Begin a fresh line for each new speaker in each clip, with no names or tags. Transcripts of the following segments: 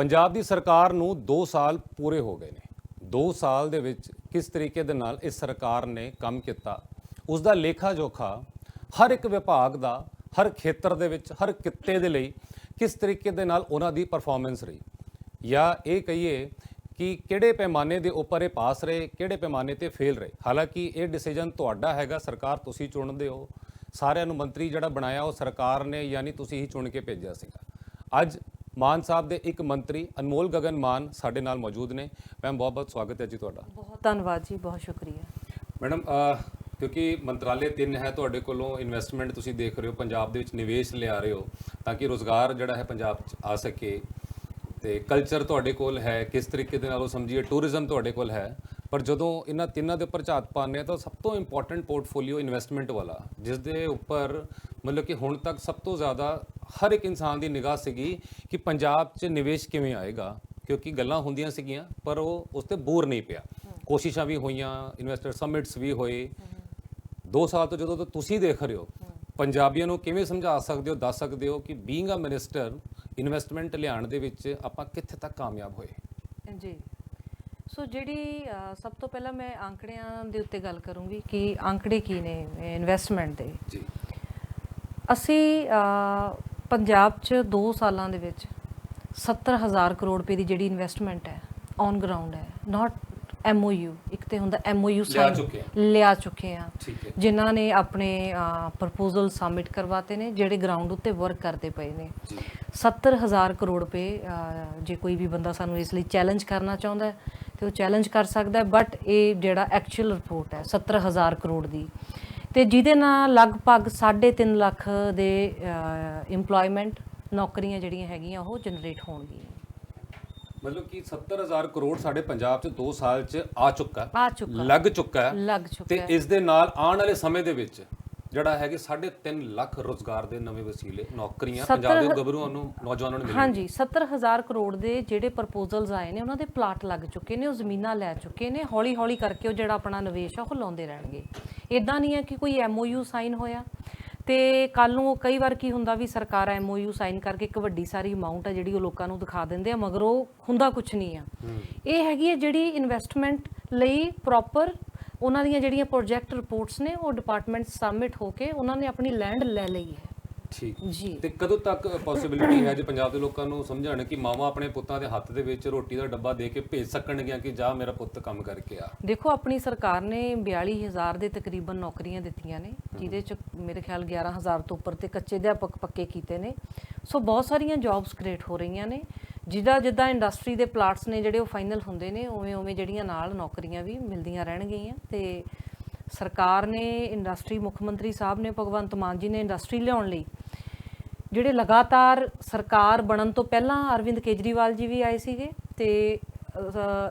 ਪੰਜਾਬ ਦੀ ਸਰਕਾਰ ਨੂੰ 2 ਸਾਲ ਪੂਰੇ ਹੋ ਗਏ ਨੇ। 2 ਸਾਲ ਦੇ ਵਿੱਚ ਕਿਸ ਤਰੀਕੇ ਦੇ ਨਾਲ ਇਸ ਸਰਕਾਰ ਨੇ ਕੰਮ ਕੀਤਾ ਉਸ ਦਾ ਲੇਖਾ ਜੋਖਾ ਹਰ ਇੱਕ ਵਿਭਾਗ ਦਾ, ਹਰ ਖੇਤਰ ਦੇ ਵਿੱਚ, ਹਰ ਕਿੱਤੇ ਦੇ ਲਈ ਕਿਸ ਤਰੀਕੇ ਦੇ ਨਾਲ ਉਹਨਾਂ ਦੀ ਪਰਫਾਰਮੈਂਸ ਰਹੀ। ਜਾਂ ਇਹ ਕਹੀਏ ਕਿ ਕਿਹੜੇ ਪੈਮਾਨੇ ਦੇ ਉੱਪਰ ਇਹ ਪਾਸ ਰਹੇ, ਕਿਹੜੇ ਪੈਮਾਨੇ ਤੇ ਫੇਲ ਰਹੇ। ਹਾਲਾਂਕਿ ਇਹ ਡਿਸੀਜਨ ਤੁਹਾਡਾ ਹੈਗਾ, ਸਰਕਾਰ ਤੁਸੀਂ ਚੁਣਦੇ ਹੋ। ਸਾਰਿਆਂ ਨੂੰ ਮੰਤਰੀ ਜਿਹੜਾ ਬਣਾਇਆ, ਉਹ ਸਰਕਾਰ ਨੇ ਯਾਨੀ ਤੁਸੀਂ ਹੀ ਚੁਣ ਕੇ ਭੇਜਿਆ ਸੀਗਾ। ਅੱਜ ਮਾਨ ਸਾਹਿਬ ਦੇ ਇੱਕ ਮੰਤਰੀ ਅਨਮੋਲ ਗਗਨ ਮਾਨ ਸਾਡੇ ਨਾਲ ਮੌਜੂਦ ਨੇ। ਮੈਮ ਬਹੁਤ ਬਹੁਤ ਸਵਾਗਤ ਹੈ ਜੀ ਤੁਹਾਡਾ।
ਬਹੁਤ ਧੰਨਵਾਦ ਜੀ ਬਹੁਤ ਸ਼ੁਕਰੀਆ।
ਮੈਡਮ ਕਿਉਂਕਿ ਮੰਤਰਾਲੇ ਤਿੰਨ ਹੈ ਤੁਹਾਡੇ ਕੋਲੋਂ ਇਨਵੈਸਟਮੈਂਟ ਤੁਸੀਂ ਦੇਖ ਰਹੇ ਹੋ ਪੰਜਾਬ ਦੇ ਵਿੱਚ ਨਿਵੇਸ਼ ਲਿਆ ਰਹੇ ਹੋ ਤਾਂ ਕਿ ਰੋਜ਼ਗਾਰ ਜਿਹੜਾ ਹੈ ਪੰਜਾਬ 'ਚ ਆ ਸਕੇ। ਤੇ ਕਲਚਰ ਤੁਹਾਡੇ ਕੋਲ ਹੈ ਕਿਸ ਤਰੀਕੇ ਦੇ ਨਾਲ ਉਹ ਸਮਝੀਏ ਟੂਰਿਜ਼ਮ ਤੁਹਾਡੇ ਕੋਲ ਹੈ ਪਰ ਜਦੋਂ ਇਹਨਾਂ ਤਿੰਨਾਂ ਦੇ ਉੱਪਰ ਝਾਤ ਪਾਉਂਦੇ ਆ ਤਾਂ ਸਭ ਤੋਂ ਇੰਪੋਰਟੈਂਟ ਪੋਰਟਫੋਲੀਓ ਇਨਵੈਸਟਮੈਂਟ ਵਾਲਾ ਜਿਸ ਦੇ ਉੱਪਰ ਮਤਲਬ ਕਿ ਹੁਣ ਤੱਕ ਸਭ ਤੋਂ ਜ਼ਿਆਦਾ ਹਰ ਇੱਕ ਇਨਸਾਨ ਦੀ ਨਿਗਾਹ ਸੀਗੀ ਕਿ ਪੰਜਾਬ 'ਚ ਨਿਵੇਸ਼ ਕਿਵੇਂ ਆਏਗਾ ਕਿਉਂਕਿ ਗੱਲਾਂ ਹੁੰਦੀਆਂ ਸੀਗੀਆਂ ਪਰ ਉਹ ਉਸ ਤੇ ਬੂਰ ਨਹੀਂ ਪਿਆ। ਕੋਸ਼ਿਸ਼ਾਂ ਵੀ ਹੋਈਆਂ ਇਨਵੈਸਟਰ ਸਮਿਟਸ ਵੀ ਹੋਏ। 2 ਸਾਲ ਤੋਂ ਜਦੋਂ ਤੋਂ ਤੁਸੀਂ ਦੇਖ ਰਹੇ ਹੋ ਪੰਜਾਬੀਆਂ ਨੂੰ ਕਿਵੇਂ ਸਮਝਾ ਸਕਦੇ ਹੋ ਦੱਸ ਸਕਦੇ ਹੋ ਕਿ ਬੀਇੰਗ ਅ ਮਿਨਿਸਟਰ ਇਨਵੈਸਟਮੈਂਟ ਲਿਆਉਣ ਦੇ ਵਿੱਚ ਆਪਾਂ ਕਿੱਥੇ ਤੱਕ ਕਾਮਯਾਬ ਹੋਏ?
ਜੀ। ਸੋ ਜਿਹੜੀ ਸਭ ਤੋਂ ਪਹਿਲਾਂ ਮੈਂ ਆંકੜਿਆਂ ਦੇ ਉੱਤੇ ਗੱਲ ਕਰੂੰਗੀ ਕਿ ਆંકੜੇ ਕੀ ਨੇ ਇਨਵੈਸਟਮੈਂਟ ਦੇ।
ਜੀ।
ਅਸੀਂ ਪੰਜਾਬ 'ਚ 2 ਸਾਲਾਂ ਦੇ ਵਿੱਚ 70000 ਕਰੋੜ ਰੁਪਏ ਦੀ ਜਿਹੜੀ ਇਨਵੈਸਟਮੈਂਟ ਹੈ ਔਨ ਗਰਾਊਂਡ ਹੈ ਨਾਟ ਐਮਓਯੂ ਇੱਕ ਤੇ ਹੁੰਦਾ ਐਮਓਯੂ
ਚੁੱਕੇ
ਲਿਆ ਚੁੱਕੇ ਆ। ਜਿਨ੍ਹਾਂ ਨੇ ਆਪਣੇ ਪ੍ਰਪੋਜ਼ਲ ਸਬਮਿਟ ਕਰਵਾਤੇ ਨੇ ਜਿਹੜੇ ਗਰਾਊਂਡ ਉੱਤੇ ਵਰਕ ਕਰਦੇ ਪਏ ਨੇ।
ਜੀ।
70000 ਕਰੋੜ ਰੁਪਏ ਜੇ ਕੋਈ ਵੀ ਬੰਦਾ ਸਾਨੂੰ ਇਸ ਲਈ ਚੈਲੰਜ ਕਰਨਾ ਚਾਹੁੰਦਾ ਹੈ ਤੇ ਉਹ ਚੈਲੰਜ ਕਰ ਸਕਦਾ ਬਟ ਇਹ ਜਿਹੜਾ ਐਕਚੁਅਲ ਰਿਪੋਰਟ ਹੈ 70000 ਕਰੋੜ ਦੀ। ਤੇ ਜਿਹਦੇ ਨਾਲ ਲਗਭਗ 3.5 ਲੱਖ ਦੇ EMPLOYMENT ਨੌਕਰੀਆਂ ਜਿਹੜੀਆਂ ਹੈਗੀਆਂ ਉਹ ਜਨਰੇਟ ਹੋਣਗੀਆਂ।
ਮਤਲਬ ਕਿ 70000 ਕਰੋੜ ਸਾਡੇ ਪੰਜਾਬ 'ਚ 2 ਸਾਲ 'ਚ ਆ ਚੁੱਕਾ
ਆ ਚੁੱਕਾ।
ਲੱਗ ਚੁੱਕਾ
ਲੱਗ ਚੁੱਕਾ
ਤੇ ਇਸ ਦੇ ਨਾਲ ਆਉਣ ਵਾਲੇ ਸਮੇਂ ਦੇ ਵਿੱਚ ਜਿਹੜਾ ਹੈ ਕਿ 3.5 ਲੱਖ ਰੋਜ਼ਗਾਰ ਦੇ ਨਵੇਂ ਵਸੀਲੇ ਨੌਕਰੀਆਂ ਪੰਜਾਬ ਦੇ ਗੱਭਰੂਆਂ ਨੂੰ ਨੌਜਵਾਨਾਂ ਨੂੰ ਮਿਲਣਗੀਆਂ
ਹਾਂਜੀ 70000 ਕਰੋੜ ਦੇ ਜਿਹੜੇ ਪ੍ਰਪੋਜ਼ਲਸ ਆਏ ਨੇ ਉਹਨਾਂ ਦੇ ਪਲਾਟ ਲੱਗ ਚੁੱਕੇ ਨੇ ਉਹ ਜ਼ਮੀਨਾਂ ਲੈ ਚੁੱਕੇ ਨੇ। ਹੌਲੀ ਹੌਲੀ ਕਰਕੇ ਉਹ ਜਿਹੜਾ ਆਪਣਾ ਨਿਵੇਸ਼ ਆ ਉਹ ਲਾਉਂਦੇ ਰਹਿਣਗੇ। ਇਦਾਂ ਨਹੀਂ ਹੈ ਕਿ ਕੋਈ ਐਮਓਯੂ ਸਾਈਨ ਹੋਇਆ। ਤੇ ਕੱਲ ਨੂੰ ਕਈ ਵਾਰ ਕੀ ਹੁੰਦਾ ਵੀ ਸਰਕਾਰ ਐਮਓਯੂ ਸਾਈਨ ਕਰਕੇ ਇੱਕ ਵੱਡੀ ਸਾਰੀ ਅਮਾਉਂਟ ਹੈ ਜਿਹੜੀ ਉਹ ਲੋਕਾਂ ਨੂੰ ਦਿਖਾ ਦਿੰਦੇ ਆ ਮਗਰ ਉਹ ਹੁੰਦਾ ਕੁਝ ਨਹੀਂ ਆ। ਇਹ ਹੈਗੀ ਹੈ ਜਿਹੜੀ ਇਨਵੈਸਟਮੈਂਟ ਲਈ ਪ੍ਰੋਪਰ ਉਹਨਾਂ ਦੀਆਂ ਜਿਹੜੀਆਂ ਪ੍ਰੋਜੈਕਟ ਰਿਪੋਰਟਸ ਨੇ ਉਹ ਡਿਪਾਰਟਮੈਂਟ ਸਬਮਿਟ ਹੋ ਕੇ ਉਹਨਾਂ ਨੇ ਆਪਣੀ ਲੈਂਡ ਲੈ ਲਈ ਹੈ।
ਠੀਕ।
ਜੀ।
ਤੇ ਕਦੋਂ ਤੱਕ ਪੋਸਿਬਿਲਿਟੀ ਹੈ ਜੇ ਪੰਜਾਬ ਦੇ ਲੋਕਾਂ ਨੂੰ ਸਮਝਾਣ ਕਿ ਮਾਵਾ ਆਪਣੇ ਪੁੱਤਾਂ ਦੇ ਹੱਥ ਦੇ ਵਿੱਚ ਰੋਟੀ ਦਾ ਡੱਬਾ ਦੇ ਕੇ ਭੇਜ ਸਕਣਗੀਆਂ ਕਿ ਜਾ ਮੇਰਾ ਪੁੱਤ ਕੰਮ ਕਰਕੇ ਆ?
ਦੇਖੋ ਆਪਣੀ ਸਰਕਾਰ ਨੇ 42000 ਦੇ ਤਕਰੀਬਨ ਨੌਕਰੀਆਂ ਦਿੱਤੀਆਂ ਨੇ ਜਿਹਦੇ ਚ ਮੇਰੇ ਖਿਆਲ 11000 ਤੋਂ ਉੱਪਰ ਤੇ ਕੱਚੇ ਅਧਿਆਪਕ ਪੱਕੇ ਕੀਤੇ ਨੇ। ਸੋ ਬਹੁਤ ਸਾਰੀਆਂ ਜੌਬਸ ਕ੍ਰੀਏਟ ਹੋ ਰਹੀਆਂ ਨੇ। ਜਿੱਦਾਂ ਜਿੱਦਾਂ ਇੰਡਸਟਰੀ ਦੇ ਪਲਾਟਸ ਨੇ ਜਿਹੜੇ ਉਹ ਫਾਈਨਲ ਹੁੰਦੇ ਨੇ, ਉਵੇਂ ਉਵੇਂ ਜਿਹੜੀਆਂ ਨਾਲ ਨੌਕਰੀਆਂ ਵੀ ਮਿਲਦੀਆਂ ਰਹਿਣਗੀਆਂ। ਤੇ ਸਰਕਾਰ ਨੇ ਇੰਡਸਟਰੀ ਮੁੱਖ ਮੰਤਰੀ ਸਾਹਿਬ ਨੇ, ਭਗਵੰਤ ਮਾਨ ਜੀ ਨੇ ਇੰਡਸਟਰੀ ਲਿਆਉਣ ਲਈ ਜਿਹੜੇ ਲਗਾਤਾਰ ਸਰਕਾਰ ਬਣਨ ਤੋਂ ਪਹਿਲਾਂ ਅਰਵਿੰਦ ਕੇਜਰੀਵਾਲ ਜੀ ਵੀ ਆਏ ਸੀਗੇ ਤੇ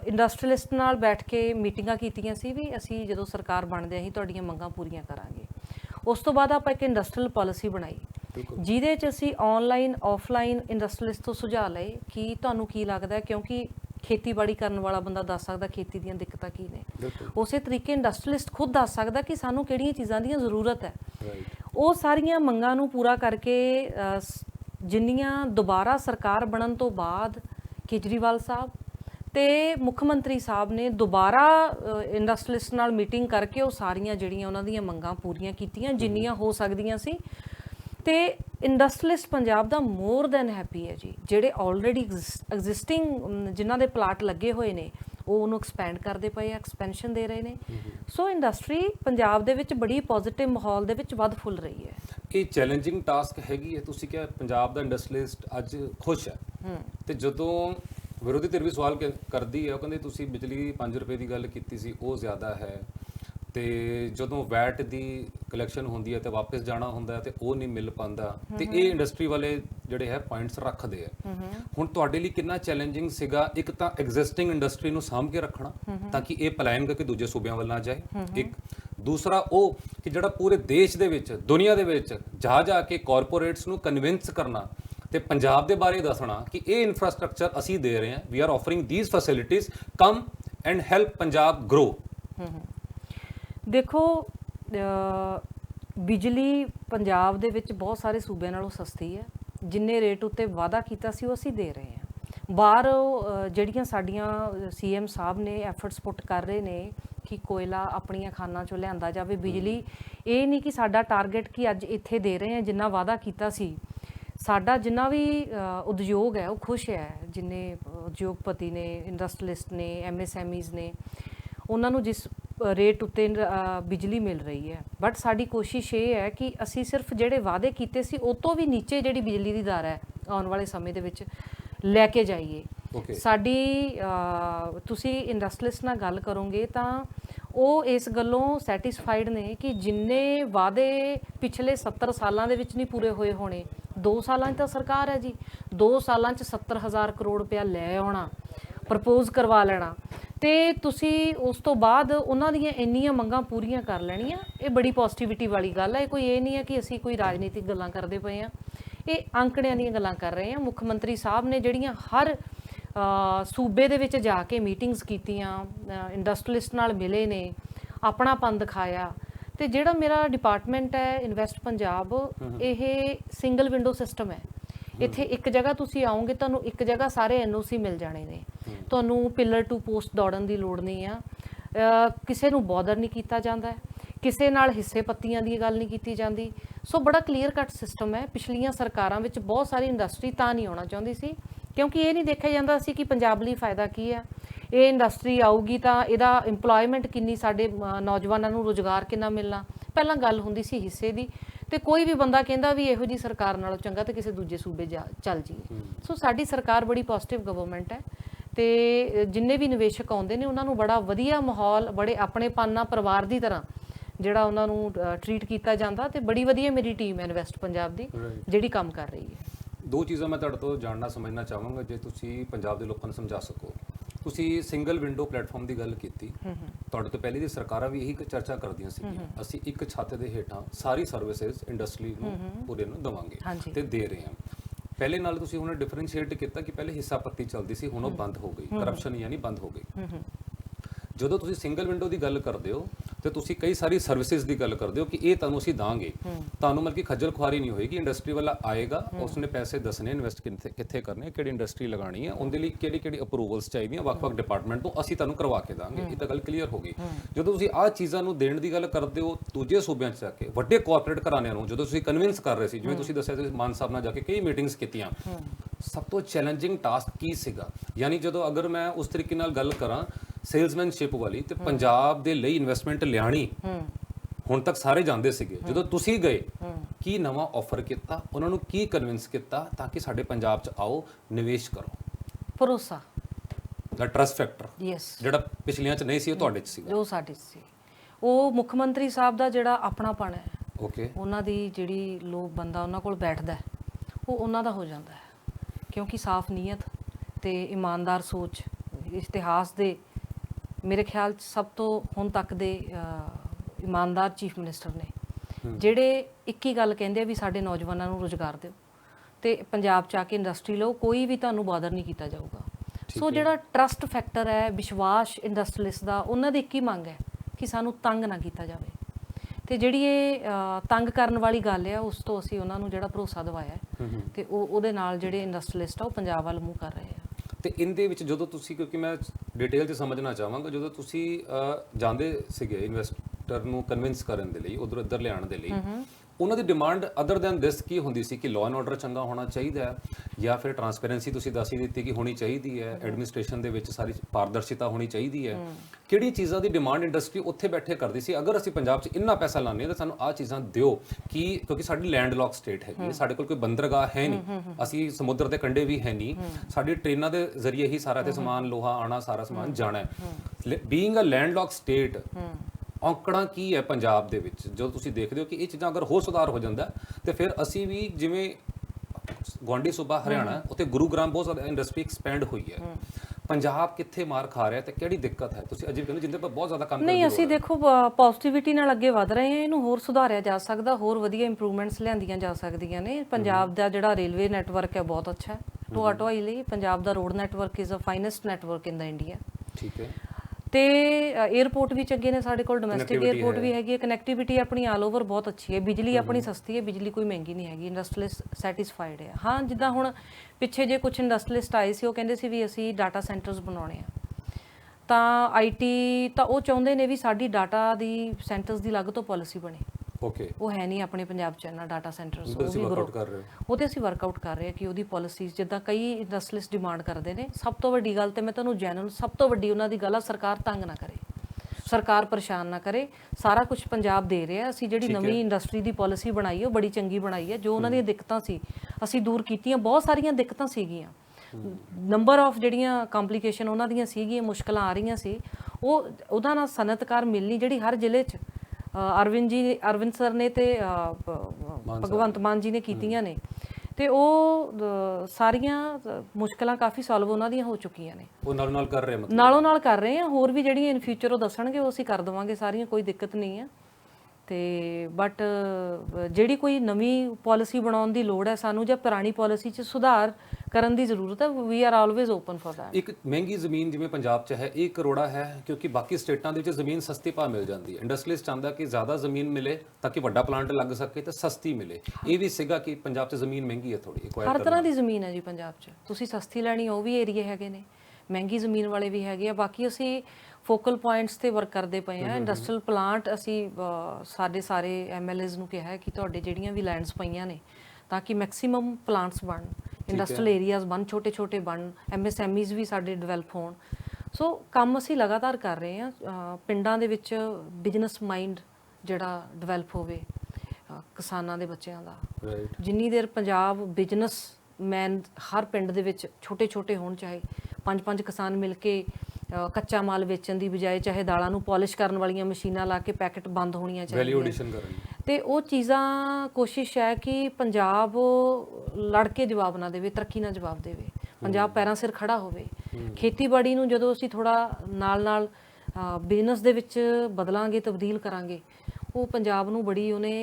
ਇੰਡਸਟਰੀਲਿਸਟ ਨਾਲ ਬੈਠ ਕੇ ਮੀਟਿੰਗਾਂ ਕੀਤੀਆਂ ਸੀ ਵੀ ਅਸੀਂ ਜਦੋਂ ਸਰਕਾਰ ਬਣਦੇ ਅਸੀਂ ਤੁਹਾਡੀਆਂ ਮੰਗਾਂ ਪੂਰੀਆਂ ਕਰਾਂਗੇ। ਉਸ ਤੋਂ ਬਾਅਦ ਆਪਾਂ ਇੱਕ ਇੰਡਸਟਰੀਅਲ ਪਾਲਿਸੀ ਬਣਾਈ। ਜਿਹਦੇ ਚ ਅਸੀਂ ਆਨਲਾਈਨ ਆਫਲਾਈਨ ਇੰਡਸਟਰੀਲਿਸਟ ਤੋਂ ਸੁਝਾਅ ਲਏ ਕਿ ਤੁਹਾਨੂੰ ਕੀ ਲੱਗਦਾ ਕਿਉਂਕਿ ਖੇਤੀਬਾੜੀ ਕਰਨ ਵਾਲਾ ਬੰਦਾ ਦੱਸ ਸਕਦਾ ਖੇਤੀ ਦੀਆਂ ਦਿੱਕਤਾਂ ਕੀ ਨੇ। ਉਸੇ ਤਰੀਕੇ ਇੰਡਸਟਰੀਲਿਸਟ ਖੁਦ ਦੱਸ ਸਕਦਾ ਕਿ ਸਾਨੂੰ ਕਿਹੜੀਆਂ ਚੀਜ਼ਾਂ ਦੀਆਂ ਜ਼ਰੂਰਤ ਹੈ। ਉਹ ਸਾਰੀਆਂ ਮੰਗਾਂ ਨੂੰ ਪੂਰਾ ਕਰਕੇ ਜਿੰਨੀਆਂ ਦੁਬਾਰਾ ਸਰਕਾਰ ਬਣਨ ਤੋਂ ਬਾਅਦ ਕੇਜਰੀਵਾਲ ਸਾਹਿਬ ਤੇ ਮੁੱਖ ਮੰਤਰੀ ਸਾਹਿਬ ਨੇ ਦੁਬਾਰਾ ਇੰਡਸਟਰੀਲਿਸਟ ਨਾਲ ਮੀਟਿੰਗ ਕਰਕੇ ਉਹ ਸਾਰੀਆਂ ਜਿਹੜੀਆਂ ਉਹਨਾਂ ਦੀਆਂ ਮੰਗਾਂ ਪੂਰੀਆਂ ਕੀਤੀਆਂ ਜਿੰਨੀਆਂ ਹੋ ਸਕਦੀਆਂ ਸੀ ਤੇ ਇੰਡਸਟਰੀਲਿਸਟ ਪੰਜਾਬ ਦਾ ਮੋਰ ਦੈਨ ਹੈਪੀ ਹੈ ਜੀ ਜਿਹੜੇ ਆਲਰੇਡੀ ਐਗਜ਼ਿਸਟਿੰਗ ਜਿਨ੍ਹਾਂ ਦੇ ਪਲਾਟ ਲੱਗੇ ਹੋਏ ਨੇ ਉਹ ਉਹਨੂੰ ਐਕਸਪੈਂਡ ਕਰਦੇ ਪਏ ਆ ਐਕਸਪੈਂਸ਼ਨ ਦੇ ਰਹੇ ਨੇ। ਸੋ ਇੰਡਸਟਰੀ ਪੰਜਾਬ ਦੇ ਵਿੱਚ ਬੜੀ ਪੋਜ਼ਿਟਿਵ ਮਾਹੌਲ ਦੇ ਵਿੱਚ ਵੱਧ ਫੁੱਲ ਰਹੀ ਹੈ।
ਇਹ ਚੈਲੰਜਿੰਗ ਟਾਸਕ ਹੈਗੀ ਹੈ? ਤੁਸੀਂ ਕਿਹਾ ਪੰਜਾਬ ਦਾ ਇੰਡਸਟਰੀਲਿਸਟ ਅੱਜ ਖੁਸ਼ ਹੈ। ਤੇ ਜਦੋਂ ਵਿਰੋਧੀ ਧਿਰ ਵੀ ਸਵਾਲ ਕਰਦੀ ਹੈ ਉਹ ਕਹਿੰਦੇ ਤੁਸੀਂ ਬਿਜਲੀ 5 ਰੁਪਏ ਦੀ ਗੱਲ ਕੀਤੀ ਸੀ ਉਹ ਜ਼ਿਆਦਾ ਹੈ। ਤੇ ਜਦੋਂ ਵੈਟ ਦੀ ਕਲੈਕਸ਼ਨ ਹੁੰਦੀ ਹੈ ਤੇ ਵਾਪਸ ਜਾਣਾ ਹੁੰਦਾ ਹੈ ਤੇ ਉਹ ਨਹੀਂ ਮਿਲ ਪਾਉਂਦਾ। ਤੇ ਇਹ ਇੰਡਸਟਰੀ ਵਾਲੇ ਜਿਹੜੇ ਹੈ ਪੁਆਇੰਟਸ ਰੱਖਦੇ ਆ। ਹੁਣ ਤੁਹਾਡੇ ਲਈ ਕਿੰਨਾ ਚੈਲੰਜਿੰਗ ਸੀਗਾ ਇੱਕ ਤਾਂ ਐਗਜ਼ਿਸਟਿੰਗ ਇੰਡਸਟਰੀ ਨੂੰ ਸਾਂਭ ਕੇ ਰੱਖਣਾ ਤਾਂ ਕਿ ਇਹ ਪਲਾਇਨ ਕਰਕੇ ਦੂਜੇ ਸੂਬਿਆਂ ਵੱਲ ਨਾ ਜਾਏ। ਇੱਕ। ਦੂਸਰਾ ਉਹ ਕਿ ਜਿਹੜਾ ਪੂਰੇ ਦੇਸ਼ ਦੇ ਵਿੱਚ ਦੁਨੀਆ ਦੇ ਵਿੱਚ ਜਾ ਜਾ ਕੇ ਕਾਰਪੋਰੇਟਸ ਨੂੰ ਕਨਵਿੰਸ ਕਰਨਾ ਤੇ ਪੰਜਾਬ ਦੇ ਬਾਰੇ ਦੱਸਣਾ ਕਿ ਇਹ ਇਨਫਰਾਸਟ੍ਰਕਚਰ ਅਸੀਂ ਦੇ ਰਹੇ ਹਾਂ we are offering these facilities come and help Punjab grow
ਦੇਖੋ ਬਿਜਲੀ ਪੰਜਾਬ ਦੇ ਵਿੱਚ ਬਹੁਤ ਸਾਰੇ ਸੂਬਿਆਂ ਨਾਲੋਂ ਸਸਤੀ ਹੈ। ਜਿੰਨੇ ਰੇਟ ਉੱਤੇ ਵਾਅਦਾ ਕੀਤਾ ਸੀ ਉਹ ਅਸੀਂ ਦੇ ਰਹੇ ਹਾਂ। ਬਾਹਰ ਜਿਹੜੀਆਂ ਸਾਡੀਆਂ ਸੀਐਮ ਸਾਹਿਬ ਨੇ ਐਫਰਟਸ ਪੁੱਟ ਕਰ ਰਹੇ ਨੇ ਕਿ ਕੋਇਲਾ ਆਪਣੀਆਂ ਖਾਨਾਂ ਚੋਂ ਲਿਆਂਦਾ ਜਾਵੇ ਬਿਜਲੀ ਇਹ ਨਹੀਂ ਕਿ ਸਾਡਾ ਟਾਰਗੇਟ ਕਿ ਅੱਜ ਇੱਥੇ ਦੇ ਰਹੇ ਹਾਂ ਜਿੰਨਾ ਵਾਅਦਾ ਕੀਤਾ ਸੀ। ਸਾਡਾ ਜਿੰਨਾ ਵੀ ਉਦਯੋਗ ਹੈ ਉਹ ਖੁਸ਼ ਹੈ। ਜਿੰਨੇ ਉਦਯੋਗਪਤੀ ਨੇ ਇੰਡਸਟਰੀਲਿਸਟ ਨੇ ਐਮਐਸਐਮਈਜ਼ ਨੇ ਉਹਨਾਂ ਨੂੰ ਜਿਸ ਰੇਟ ਉੱਤੇ ਬਿਜਲੀ ਮਿਲ ਰਹੀ ਹੈ। ਬਟ ਸਾਡੀ ਕੋਸ਼ਿਸ਼ ਇਹ ਹੈ ਕਿ ਅਸੀਂ ਸਿਰਫ ਜਿਹੜੇ ਵਾਅਦੇ ਕੀਤੇ ਸੀ ਉਹ ਤੋਂ ਵੀ ਨੀਚੇ ਜਿਹੜੀ ਬਿਜਲੀ ਦੀ ਦਰ ਹੈ ਆਉਣ ਵਾਲੇ ਸਮੇਂ ਦੇ ਵਿੱਚ ਲੈ ਕੇ ਜਾਈਏ। ਸਾਡੀ ਤੁਸੀਂ ਇੰਡਸਟਰੀਲਿਸਟ ਨਾਲ ਗੱਲ ਕਰੋਗੇ ਤਾਂ ਉਹ ਇਸ ਗੱਲੋਂ ਸੈਟੀਸਫਾਈਡ ਨੇ ਕਿ ਜਿੰਨੇ ਵਾਅਦੇ ਪਿਛਲੇ 70 ਸਾਲਾਂ ਦੇ ਵਿੱਚ ਨਹੀਂ ਪੂਰੇ ਹੋਏ ਹੋਣੇ 2 ਸਾਲਾਂ 'ਚ ਤਾਂ ਸਰਕਾਰ ਹੈ ਜੀ 2 ਸਾਲਾਂ 'ਚ 70000 ਕਰੋੜ ਰੁਪਇਆ ਲੈ ਆਉਣਾ ਪ੍ਰਪੋਜ਼ ਕਰਵਾ ਲੈਣਾ। ਤੇ ਤੁਸੀਂ ਉਸ ਤੋਂ ਬਾਅਦ ਉਹਨਾਂ ਦੀਆਂ ਇੰਨੀਆਂ ਮੰਗਾਂ ਪੂਰੀਆਂ ਕਰ ਲੈਣੀਆਂ। ਇਹ ਬੜੀ ਪੋਜ਼ਿਟਿਵਿਟੀ ਵਾਲੀ ਗੱਲ ਹੈ ਇਹ ਕੋਈ ਇਹ ਨਹੀਂ ਹੈ ਕਿ ਅਸੀਂ ਕੋਈ ਰਾਜਨੀਤਿਕ ਗੱਲਾਂ ਕਰਦੇ ਪਏ ਆ। ਇਹ ਅੰਕੜਿਆਂ ਦੀਆਂ ਗੱਲਾਂ ਕਰ ਰਹੇ ਹਾਂ ਮੁੱਖ ਮੰਤਰੀ ਸਾਹਿਬ ਨੇ ਜਿਹੜੀਆਂ ਹਰ ਸੂਬੇ ਦੇ ਵਿੱਚ ਜਾ ਕੇ ਮੀਟਿੰਗਸ ਕੀਤੀਆਂ ਇੰਡਸਟਰੀਲਿਸਟ ਨਾਲ ਮਿਲੇ ਨੇ ਆਪਣਾਪਨ ਦਿਖਾਇਆ। ਤੇ ਜਿਹੜਾ ਮੇਰਾ ਡਿਪਾਰਟਮੈਂਟ ਹੈ ਇਨਵੈਸਟ ਪੰਜਾਬ ਇਹ ਸਿੰਗਲ ਵਿੰਡੋ ਸਿਸਟਮ ਹੈ। ਇੱਥੇ ਇੱਕ ਜਗ੍ਹਾ ਤੁਸੀਂ ਆਓਗੇ ਤੁਹਾਨੂੰ ਇੱਕ ਜਗ੍ਹਾ ਸਾਰੇ ਐਨਓਸੀ ਮਿਲ ਜਾਣੇ ਨੇ। ਤੁਹਾਨੂੰ ਪਿਲਰ ਟੂ ਪੋਸਟ ਦੌੜਨ ਦੀ ਲੋੜ ਨਹੀਂ ਆ। ਕਿਸੇ ਨੂੰ ਬੋਦਰ ਨਹੀਂ ਕੀਤਾ ਜਾਂਦਾ। ਕਿਸੇ ਨਾਲ ਹਿੱਸੇ ਪੱਤੀਆਂ ਦੀ ਗੱਲ ਨਹੀਂ ਕੀਤੀ ਜਾਂਦੀ। ਸੋ ਬੜਾ ਕਲੀਅਰ ਕੱਟ ਸਿਸਟਮ ਹੈ। ਪਿਛਲੀਆਂ ਸਰਕਾਰਾਂ ਵਿੱਚ ਬਹੁਤ ਸਾਰੀ ਇੰਡਸਟਰੀ ਤਾਂ ਨਹੀਂ ਆਉਣਾ ਚਾਹੁੰਦੀ ਸੀ। ਕਿਉਂਕਿ ਇਹ ਨਹੀਂ ਦੇਖਿਆ ਜਾਂਦਾ ਸੀ ਕਿ ਪੰਜਾਬ ਲਈ ਫਾਇਦਾ ਕੀ ਹੈ। ਇਹ ਇੰਡਸਟਰੀ ਆਊਗੀ ਤਾਂ ਇਹਦਾ EMPLOYMENT ਕਿੰਨੀ ਸਾਡੇ ਨੌਜਵਾਨਾਂ ਨੂੰ ਰੋਜ਼ਗਾਰ ਕਿੰਨਾ ਮਿਲਣਾ। ਪਹਿਲਾਂ ਗੱਲ ਹੁੰਦੀ ਸੀ ਹਿੱਸੇ ਦੀ। ਤੇ ਕੋਈ ਵੀ ਬੰਦਾ ਕਹਿੰਦਾ ਵੀ ਇਹੋ ਜੀ ਸਰਕਾਰ ਨਾਲੋਂ ਚੰਗਾ ਤੇ ਕਿਸੇ ਦੂਜੇ ਸੂਬੇ ਜਾ ਚੱਲ ਜੀਏ ਸੋ ਸਾਡੀ ਸਰਕਾਰ ਬੜੀ ਪੋਜ਼ਿਟਿਵ ਗਵਰਨਮੈਂਟ ਹੈ ਤੇ ਜਿੰਨੇ ਵੀ ਨਿਵੇਸ਼ਕ ਆਉਂਦੇ ਨੇ ਉਹਨਾਂ ਨੂੰ ਬੜਾ ਵਧੀਆ ਮਾਹੌਲ ਬੜੇ ਆਪਣੇਪਨ ਨਾਲ ਪਰਿਵਾਰ ਦੀ ਤਰ੍ਹਾਂ ਜਿਹੜਾ ਉਹਨਾਂ ਨੂੰ ਟਰੀਟ ਕੀਤਾ ਜਾਂਦਾ ਤੇ ਬੜੀ ਵਧੀਆ ਮੇਰੀ ਟੀਮ ਹੈ ਇਨਵੈਸਟ ਪੰਜਾਬ ਦੀ. ਜਿਹੜੀ ਕੰਮ ਕਰ ਰਹੀ ਹੈ।
ਦੋ ਚੀਜ਼ਾਂ ਮੈਂ ਤੁਹਾਡੇ ਤੋਂ ਜਾਣਨਾ ਸਮਝਣਾ ਚਾਹਾਂਗਾ ਜੇ ਤੁਸੀਂ ਪੰਜਾਬ ਦੇ ਲੋਕਾਂ ਨੂੰ ਸਮਝਾ ਸਕੋ। ਤੁਸੀਂ ਸਿੰਗਲ ਵਿੰਡੋ ਪਲੇਟਫਾਰਮ ਦੀ ਗੱਲ ਕੀਤੀ ਤੁਹਾਡੇ ਤੋਂ ਪਹਿਲੇ ਦੀ ਸਰਕਾਰਾਂ ਵੀ ਇਹੀ ਚਰਚਾ ਕਰਦੀਆਂ ਸੀ ਅਸੀਂ ਇੱਕ ਛੱਤ ਦੇ ਹੇਠਾਂ ਸਾਰੀ ਸਰਵਿਸਿਜ਼ ਇੰਡਸਟਰੀ ਨੂੰ ਪੂਰੇ ਨੂੰ ਦਵਾਂਗੇ। ਤੇ ਦੇ ਰਹੇ ਹਾਂ। ਪਹਿਲੇ ਨਾਲ ਤੁਸੀਂ ਹੁਣ ਡਿਫਰੈਂਸ਼ੀਏਟ ਕੀਤਾ ਕਿ ਪਹਿਲੇ ਹਿੱਸਾ ਪੱਤੀ ਚੱਲਦੀ ਸੀ ਹੁਣ ਉਹ ਬੰਦ ਹੋ ਗਈ। ਕਰਪਸ਼ਨ ਯਾਨੀ ਬੰਦ ਹੋ ਗਈ। ਜਦੋਂ ਤੁਸੀਂ ਸਿੰਗਲ ਵਿੰਡੋ ਦੀ ਗੱਲ ਕਰਦੇ ਹੋ ਤੇ ਤੁਸੀਂ ਕਈ ਸਾਰੀ ਸਰਵਿਸਿਜ਼ ਦੀ ਗੱਲ ਕਰਦੇ ਹੋ ਕਿ ਇਹ ਤੁਹਾਨੂੰ ਅਸੀਂ ਦਾਂਗੇ। ਤੁਹਾਨੂੰ ਮਤਲਬ ਕਿ ਖੱਜਲ ਖੁਆਰੀ ਨਹੀਂ ਹੋਏਗੀ ਇੰਡਸਟਰੀ ਵਾਲਾ ਆਏਗਾ ਉਸਨੇ ਪੈਸੇ ਦੱਸਣੇ ਇਨਵੈਸਟ ਕਿੱਥੇ ਕਿੱਥੇ ਕਰਨੇ ਕਿਹੜੀ ਇੰਡਸਟਰੀ ਲਗਾਣੀ ਹੈ ਉਹਦੇ ਲਈ ਕਿਹੜੀ ਕਿਹੜੀ ਅਪਰੂਵਲਸ ਚਾਹੀਦੀਆਂ ਵੱਖ-ਵੱਖ ਡਿਪਾਰਟਮੈਂਟ ਤੋਂ ਅਸੀਂ ਤੁਹਾਨੂੰ ਕਰਵਾ ਕੇ ਦਾਂਗੇ। ਇਹ ਤਾਂ ਗੱਲ ਕਲੀਅਰ ਹੋ ਗਈ। ਜਦੋਂ ਤੁਸੀਂ ਆਹ ਚੀਜ਼ਾਂ ਨੂੰ ਦੇਣ ਦੀ ਗੱਲ ਕਰਦੇ ਹੋ ਦੂਜੇ ਸੂਬਿਆਂ 'ਚ ਜਾ ਕੇ ਵੱਡੇ ਕੋਆਪਰੇਟ ਘਰਾਣਿਆਂ ਨੂੰ ਜਦੋਂ ਤੁਸੀਂ ਕਨਵਿੰਸ ਕਰ ਰਹੇ ਸੀ ਜਿਵੇਂ ਤੁਸੀਂ ਦੱਸਿਆ ਤੁਸੀਂ ਮਾਨ ਸਾਹਿਬ ਨਾਲ ਜਾ ਕੇ ਕਈ ਮੀਟਿੰਗਸ ਕੀਤੀਆਂ। ਸਭ ਤੋਂ ਚੈਲੰਜਿੰਗ ਟਾਸਕ ਕੀ ਸੀਗਾ? ਯਾਨੀ ਜਦੋਂ ਅਗਰ ਮੈਂ ਉਸ ਤਰੀਕੇ ਨਾਲ ਗੱਲ ਕਰਾਂ ਸੇਲਸਮੈਨਸ਼ਿਪ ਵਾਲੀ ਤੇ ਪੰਜਾਬ ਦੇ ਲਈ ਇਨਵੈਸਟਮੈਂਟ ਲਿਆਣੀ। ਹੁਣ ਤੱਕ ਸਾਰੇ ਜਾਂਦੇ ਸੀਗੇ। ਜਦੋਂ ਤੁਸੀਂ ਗਏ ਕੀ ਨਵਾਂ ਆਫਰ ਕੀਤਾ? ਉਹਨਾਂ ਨੂੰ ਕੀ ਕਨਵਿੰਸ ਕੀਤਾ ਤਾਂ ਕਿ ਸਾਡੇ ਪੰਜਾਬ 'ਚ ਆਓ ਨਿਵੇਸ਼ ਕਰੋ?
ਭਰੋਸਾ।
ਦਾ ਟਰਸਟ ਫੈਕਟਰ
ਯੈਸ
ਜਿਹੜਾ ਪਿਛਲੀਆਂ 'ਚ ਨਹੀਂ ਸੀ ਉਹ ਤੁਹਾਡੇ 'ਚ ਸੀਗਾ।
ਜੋ ਸਾਡੇ 'ਚ ਸੀ। ਉਹ ਮੁੱਖ ਮੰਤਰੀ ਸਾਹਿਬ ਦਾ ਜਿਹੜਾ ਆਪਣਾਪਣ ਹੈ
ਓਕੇ
ਉਹਨਾਂ ਦੀ ਜਿਹੜੀ ਲੋਕ ਬੰਦਾ ਉਹਨਾਂ ਕੋਲ ਬੈਠਦਾ ਹੈ, ਉਹ ਉਹਨਾਂ ਦਾ ਹੋ ਜਾਂਦਾ ਹੈ। ਕਿਉਂਕਿ ਸਾਫ਼ ਨੀਅਤ ਤੇ ਇਮਾਨਦਾਰ ਸੋਚ ਇਤਿਹਾਸ ਦੇ ਮੇਰੇ ਖਿਆਲ 'ਚ ਸਭ ਤੋਂ ਹੁਣ ਤੱਕ ਦੇ ਇਮਾਨਦਾਰ ਚੀਫ ਮਿਨਿਸਟਰ ਨੇ। ਜਿਹੜੇ ਇੱਕ ਹੀ ਗੱਲ ਕਹਿੰਦੇ ਆ ਵੀ ਸਾਡੇ ਨੌਜਵਾਨਾਂ ਨੂੰ ਰੋਜ਼ਗਾਰ ਦਿਓ। ਤੇ ਪੰਜਾਬ ਚ ਆ ਕੇ ਇੰਡਸਟਰੀ ਲਓ ਕੋਈ ਵੀ ਤੁਹਾਨੂੰ ਬਾਦਰ ਨਹੀਂ ਕੀਤਾ ਜਾਊਗਾ। ਸੋ ਜਿਹੜਾ ਟਰਸਟ ਫੈਕਟਰ ਹੈ ਵਿਸ਼ਵਾਸ ਇੰਡਸਟਰੀਲਿਸਟ ਦਾ ਉਹਨਾਂ ਦੀ ਇੱਕ ਹੀ ਮੰਗ ਹੈ ਕਿ ਸਾਨੂੰ ਤੰਗ ਨਾ ਕੀਤਾ ਜਾਵੇ। ਤੇ ਜਿਹੜੀ ਇਹ ਤੰਗ ਕਰਨ ਵਾਲੀ ਗੱਲ ਹੈ ਉਸ ਤੋਂ ਅਸੀਂ ਉਹਨਾਂ ਨੂੰ ਜਿਹੜਾ ਭਰੋਸਾ ਦਿਵਾਇਆ ਹੈ ਤੇ ਉਹ ਉਹਦੇ ਨਾਲ ਜਿਹੜੇ ਇੰਡਸਟਰੀਲਿਸਟ ਆ ਉਹ ਪੰਜਾਬ ਵੱਲ ਮੂੰਹ ਕਰ ਰਹੇ ਆ।
ਤੇ ਇਹਦੇ ਵਿੱਚ ਜਦੋਂ ਤੁਸੀਂ ਕਿਉਂਕਿ ਮੈਂ ਡਿਟੇਲ 'ਚ ਸਮਝਣਾ ਚਾਹਾਂਗਾ, ਜਦੋਂ ਤੁਸੀਂ ਜਾਂਦੇ ਸੀਗੇ ਇਨਵੈਸਟਰ ਨੂੰ ਕਨਵਿੰਸ ਕਰਨ ਦੇ ਲਈ, ਉਧਰ ਇੱਧਰ ਲਿਆਉਣ ਦੇ ਲਈ ਉਹਨਾਂ ਦੀ ਡਿਮਾਂਡ ਅਦਰ ਦੈਨ ਦਿਸ ਕੀ ਹੁੰਦੀ ਸੀ ਕਿ ਲਾਅ ਐਂਡ ਆਰਡਰ ਚੰਗਾ ਹੋਣਾ ਚਾਹੀਦਾ ਹੈ ਜਾਂ ਫਿਰ ਟਰਾਂਸਪੇਰੈਂਸੀ ਤੁਸੀਂ ਦੱਸ ਹੀ ਦਿੱਤੀ ਕਿ ਹੋਣੀ ਚਾਹੀਦੀ ਹੈ ਐਡਮਿਨਿਸਟ੍ਰੇਸ਼ਨ ਦੇ ਵਿੱਚ ਸਾਰੀ ਪਾਰਦਰਸ਼ਿਤਾ ਹੋਣੀ ਚਾਹੀਦੀ ਹੈ। ਕਿਹੜੀ ਚੀਜ਼ਾਂ ਦੀ ਡਿਮਾਂਡ ਇੰਡਸਟਰੀ ਉੱਥੇ ਬੈਠੇ ਕਰਦੀ ਸੀ? ਅਗਰ ਅਸੀਂ ਪੰਜਾਬ 'ਚ ਇੰਨਾ ਪੈਸਾ ਹਾਂ ਤਾਂ ਸਾਨੂੰ ਆਹ ਚੀਜ਼ਾਂ ਦਿਓ ਕਿ ਕਿਉਂਕਿ ਸਾਡੀ ਲੈਂਡ ਲੌਕ ਸਟੇਟ ਹੈਗੀ ਸਾਡੇ ਕੋਲ ਕੋਈ ਬੰਦਰਗਾਹ ਹੈ ਨਹੀਂ। ਅਸੀਂ ਸਮੁੰਦਰ ਦੇ ਕੰਢੇ ਵੀ ਹੈ ਨਹੀਂ। ਸਾਡੀ ਟ੍ਰੇਨਾਂ ਦੇ ਜ਼ਰੀਏ ਹੀ ਸਾਰਾ ਤੇ ਸਮਾਨ ਲੋਹਾ ਆਣਾ ਸਾਰਾ ਸਮਾਨ ਜਾਣਾ ਹੈ। Being a land lock state ਔਂਕੜਾ ਕੀ ਹੈ ਪੰਜਾਬ ਦੇ ਵਿੱਚ? ਜਦੋਂ ਤੁਸੀਂ ਦੇਖਦੇ ਹੋ ਕਿ ਇਹ ਚੀਜ਼ਾਂ ਅਗਰ ਹੋਰ ਸੁਧਾਰ ਹੋ ਜਾਂਦਾ ਹੈ, ਤੇ ਫਿਰ ਅਸੀਂ ਵੀ ਜਿਵੇਂ ਗਵਾਂਡੀ ਸੂਬਾ ਹਰਿਆਣਾ ਹੈ, ਉੱਥੇ ਗੁਰੂਗ੍ਰਾਮ ਬਹੁਤ ਜ਼ਿਆਦਾ ਇੰਡਸਟਰੀ ਐਕਸਪੈਂਡ ਹੋਈ ਹੈ। ਪੰਜਾਬ ਕਿੱਥੇ ਮਾਰ ਖਾ ਰਿਹਾ ਤੇ ਕਿਹੜੀ ਦਿੱਕਤ ਹੈ? ਤੁਸੀਂ ਅਜੀਬ ਕਹਿੰਦੇ ਜਿੰਦੇ ਪਰ ਬਹੁਤ ਜ਼ਿਆਦਾ ਕੰਮ
ਨਹੀਂ ਅਸੀਂ ਦੇਖੋ ਪੋਜ਼ਿਟਿਵਿਟੀ ਨਾਲ ਅੱਗੇ ਵਧ ਰਹੇ ਹਾਂ ਇਹਨੂੰ ਹੋਰ ਸੁਧਾਰਿਆ ਜਾ ਸਕਦਾ ਹੋਰ ਵਧੀਆ ਇੰਪਰੂਵਮੈਂਟਸ ਲਿਆਂਦੀਆਂ ਜਾ ਸਕਦੀਆਂ ਨੇ। ਪੰਜਾਬ ਦਾ ਜਿਹੜਾ ਰੇਲਵੇ ਨੈਟਵਰਕ ਹੈ ਬਹੁਤ ਅੱਛਾ ਹੈ। ਢੋਆ ਢੁਆਈ ਲਈ ਪੰਜਾਬ ਦਾ road network is a finest network in the India
ਠੀਕ ਹੈ।
ਤੇ 에어ਪੋਰਟ ਵੀ ਚੰਗੇ ਨੇ ਸਾਡੇ ਕੋਲ ਡੋਮੈਸਟਿਕ 에어ਪੋਰਟ ਵੀ ਹੈਗੀ ਹੈ। ਕਨੈਕਟੀਵਿਟੀ ਆਪਣੀ ਆਲ ਓਵਰ ਬਹੁਤ ਅੱਛੀ ਹੈ। ਬਿਜਲੀ ਆਪਣੀ ਸਸਤੀ ਹੈ ਬਿਜਲੀ ਕੋਈ ਮਹਿੰਗੀ ਨਹੀਂ ਹੈਗੀ ਇੰਡਸਟਰੀਅਲਿਸਟ ਸੈਟੀਸਫਾਈਡ ਹੈ। ਹਾਂ ਜਿੱਦਾਂ ਹੁਣ ਪਿੱਛੇ ਜੇ ਕੁਝ ਇੰਡਸਟਰੀਅਲਿਸਟ ਆਏ ਸੀ ਉਹ ਕਹਿੰਦੇ ਸੀ ਵੀ ਅਸੀਂ ਡਾਟਾ ਸੈਂਟਰਸ ਬਣਾਉਣੇ ਆ। ਤਾਂ ਆਈਟੀ ਤਾਂ ਉਹ ਚਾਹੁੰਦੇ ਨੇ ਵੀ ਸਾਡੀ ਡਾਟਾ ਦੀ ਸੈਂਟਰਸ ਦੀ ਅਲੱਗ ਤੋਂ ਪਾਲਿਸੀ ਬਣੇ।
ਓਕੇ
ਉਹ ਹੈ ਨਹੀਂ ਆਪਣੇ ਪੰਜਾਬ ਚ ਇੰਨਾ ਡਾਟਾ ਸੈਂਟਰਸ ਉਹ ਵੀ
ਵਰਕਆਊਟ
grow-
ਕਰ ਰਹੇ ਹੋ।
ਉਹਦੇ ਅਸੀਂ ਵਰਕਆਊਟ ਕਰ ਰਹੇ ਹਾਂ ਕਿ ਉਹਦੀ ਪਾਲਿਸੀਜ਼ ਜਿੱਦਾਂ ਕਈ ਇੰਡਸਟਰੀਅਲਿਸਟ ਡਿਮਾਂਡ ਕਰਦੇ ਨੇ ਸਭ ਤੋਂ ਵੱਡੀ ਗੱਲ ਤੇ ਮੈਂ ਤੁਹਾਨੂੰ ਜੈਨੂਨ ਸਭ ਤੋਂ ਵੱਡੀ ਉਹਨਾਂ ਦੀ ਗੱਲ ਆ ਸਰਕਾਰ ਤੰਗ ਨਾ ਕਰੇ। ਸਰਕਾਰ ਪਰੇਸ਼ਾਨ ਨਾ ਕਰੇ। ਸਾਰਾ ਕੁਝ ਪੰਜਾਬ ਦੇ ਰਿਹਾ ਅਸੀਂ ਜਿਹੜੀ ਨਵੀਂ ਇੰਡਸਟਰੀ ਦੀ ਪਾਲਿਸੀ ਬਣਾਈ ਹੈ ਉਹ ਬੜੀ ਚੰਗੀ ਬਣਾਈ ਹੈ ਜੋ ਉਹਨਾਂ ਦੀਆਂ ਦਿੱਕਤਾਂ ਸੀ ਅਸੀਂ ਦੂਰ ਕੀਤੀਆਂ। ਬਹੁਤ ਸਾਰੀਆਂ ਦਿੱਕਤਾਂ ਸੀਗੀਆਂ। ਨੰਬਰ ਆਫ ਜਿਹੜੀਆਂ ਕੰਪਲਿਕੇਸ਼ਨ ਉਹਨਾਂ ਦੀਆਂ ਸੀਗੀਆਂ ਮੁਸ਼ਕਲਾਂ ਆ ਰਹੀਆਂ ਸੀ ਉਹ ਉਹਦਾ ਨਾਲ ਸਨਅਤਕਾਰ ਮਿਲਣੀ ਜਿਹੜੀ ਹਰ ਜ਼ਿਲ੍ਹੇ 'ਚ ਅਰਵਿੰਦ ਜੀ ਅਰਵਿੰਦ ਸਰ ਨੇ ਤੇ ਭਗਵੰਤ ਮਾਨ ਜੀ ਨੇ ਕੀਤੀਆਂ ਨੇ। ਤੇ ਉਹ ਸਾਰੀਆਂ ਮੁਸ਼ਕਲਾਂ ਕਾਫੀ ਸੋਲਵ ਉਹਨਾਂ ਦੀਆਂ ਹੋ ਚੁੱਕੀਆਂ ਨੇ।
ਉਹ ਨਾਲ ਨਾਲ ਕਰ ਰਹੇ ਮਤਲਬ?
ਨਾਲੋਂ ਨਾਲ ਕਰ ਰਹੇ ਆ। ਹੋਰ ਵੀ ਜਿਹੜੀਆਂ ਇਨ ਫਿਊਚਰ ਉਹ ਦੱਸਣਗੇ ਉਹ ਅਸੀਂ ਕਰ ਦਵਾਂਗੇ ਸਾਰੀਆਂ ਕੋਈ ਦਿੱਕਤ ਨਹੀਂ ਆ। ਤੇ ਬਟ ਜਿਹੜੀ ਕੋਈ ਨਵੀਂ ਪਾਲਿਸੀ ਬਣਾਉਣ ਦੀ ਲੋੜ ਹੈ ਸਾਨੂੰ ਜਾਂ ਪੁਰਾਣੀ ਪਾਲਿਸੀ 'ਚ ਸੁਧਾਰ ਕਰਨ ਦੀ ਜ਼ਰੂਰਤ ਹੈ we are always open for that
ਇੱਕ ਮਹਿੰਗੀ ਜ਼ਮੀਨ ਜਿਵੇਂ ਪੰਜਾਬ 'ਚ ਹੈ 1 ਕਰੋੜਾ ਹੈ ਕਿਉਂਕਿ ਬਾਕੀ ਸਟੇਟਾਂ ਦੇ ਵਿੱਚ ਜ਼ਮੀਨ ਸਸਤੀ ਭਾਅ ਮਿਲ ਜਾਂਦੀ ਹੈ। ਇੰਡਸਟਰੀਸ ਚਾਹੁੰਦਾ ਕਿ ਜ਼ਿਆਦਾ ਜ਼ਮੀਨ ਮਿਲੇ ਤਾਂ ਕਿ ਵੱਡਾ ਪਲਾਂਟ ਲੱਗ ਸਕੇ ਤੇ ਸਸਤੀ ਮਿਲੇ। ਇਹ ਵੀ ਸੀਗਾ ਕਿ ਪੰਜਾਬ 'ਚ ਜ਼ਮੀਨ ਮਹਿੰਗੀ ਹੈ ਥੋੜੀ
ਹਰ ਤਰ੍ਹਾਂ ਦੀ ਜ਼ਮੀਨ ਹੈ ਜੀ ਪੰਜਾਬ 'ਚ। ਤੁਸੀਂ ਸਸਤੀ ਲੈਣੀ ਉਹ ਵੀ ਏਰੀਏ ਹੈਗੇ ਨੇ। ਮਹਿੰਗੀ ਜ਼ਮੀਨ ਵਾਲੇ ਵੀ ਹੈਗੇ ਆ ਬਾਕੀ ਅਸੀਂ ਫੋਕਲ ਪੁਆਇੰਟਸ ਤੇ ਵਰਕ ਕਰਦੇ ਪਏ ਆ ਇੰਡਸਟਰੀਅਲ ਪਲਾਂਟ ਅਸੀਂ ਸਾਡੇ ਸਾਰੇ ਐਮਐਲਏਜ਼ ਨੂੰ ਕਿਹਾ ਹੈ ਕਿ ਤੁਹਾਡੇ ਜਿਹੜੀਆਂ ਵੀ ਲੈਂਡਸ ਪਈਆਂ ਨੇ ਤਾਂ ਕਿ ਮੈਕਸਿਮਮ ਪਲਾਂਟਸ ਬਣ ਇੰਡਸਟਰੀਅਲ ਏਰੀਆਜ਼ ਬਣ ਛੋਟੇ ਛੋਟੇ ਬਣ ਐਮਐਸਐਮਈਜ਼ ਵੀ ਸਾਡੇ ਡਿਵੈਲਪ ਹੋਣ। ਸੋ ਕੰਮ ਅਸੀਂ ਲਗਾਤਾਰ ਕਰ ਰਹੇ ਅ, ਪਿੰਡਾਂ ਦੇ ਵਿੱਚ ਬਿਜ਼ਨਸ ਮਾਈਂਡ ਜਿਹੜਾ ਡਿਵੈਲਪ ਹੋਵੇ ਕਿਸਾਨਾਂ ਦੇ ਬੱਚਿਆਂ ਦਾ। ਜਿੰਨੀ ਦੇਰ ਪੰਜਾਬ ਬਿਜ਼ਨਸ ਮੈਨ ਹਰ ਪਿੰਡ ਦੇ ਵਿੱਚ ਛੋਟੇ ਛੋਟੇ ਹੋਣ ਚਾਹੇ ਪੰਜ ਪੰਜ ਕਿਸਾਨ ਮਿਲ ਕੇ ਕੱਚਾ ਮਾਲ ਵੇਚਣ ਦੀ ਬਜਾਏ ਚਾਹੇ ਦਾਲਾਂ ਨੂੰ ਪਾਲਿਸ਼ ਕਰਨ ਵਾਲੀਆਂ ਮਸ਼ੀਨਾਂ ਲਾ ਕੇ ਪੈਕੇਟ ਬੰਦ ਹੋਣੀਆਂ
ਵੈਲਿਊ
ਚਾਹੀਦੀਆਂ।
ਐਡੀਸ਼ਨ ਕਰਨ
ਤੇ ਉਹ ਚੀਜ਼ਾਂ ਕੋਸ਼ਿਸ਼ ਹੈ ਕਿ ਪੰਜਾਬ ਲੜ ਕੇ ਜਵਾਬ ਨਾ ਦੇਵੇ ਤਰੱਕੀ ਨਾਲ ਜਵਾਬ ਦੇਵੇ। ਪੰਜਾਬ ਪੈਰਾਂ ਸਿਰ ਖੜਾ ਹੋਵੇ। ਖੇਤੀਬਾੜੀ ਨੂੰ ਜਦੋਂ ਅਸੀਂ ਥੋੜਾ ਨਾਲ-ਨਾਲ ਬਿਜ਼ਨਸ ਦੇ ਵਿੱਚ ਬਦਲਾਂਗੇ ਤਬਦੀਲ ਕਰਾਂਗੇ ਉਹ ਪੰਜਾਬ ਨੂੰ ਬੜੀ ਉਹਨੇ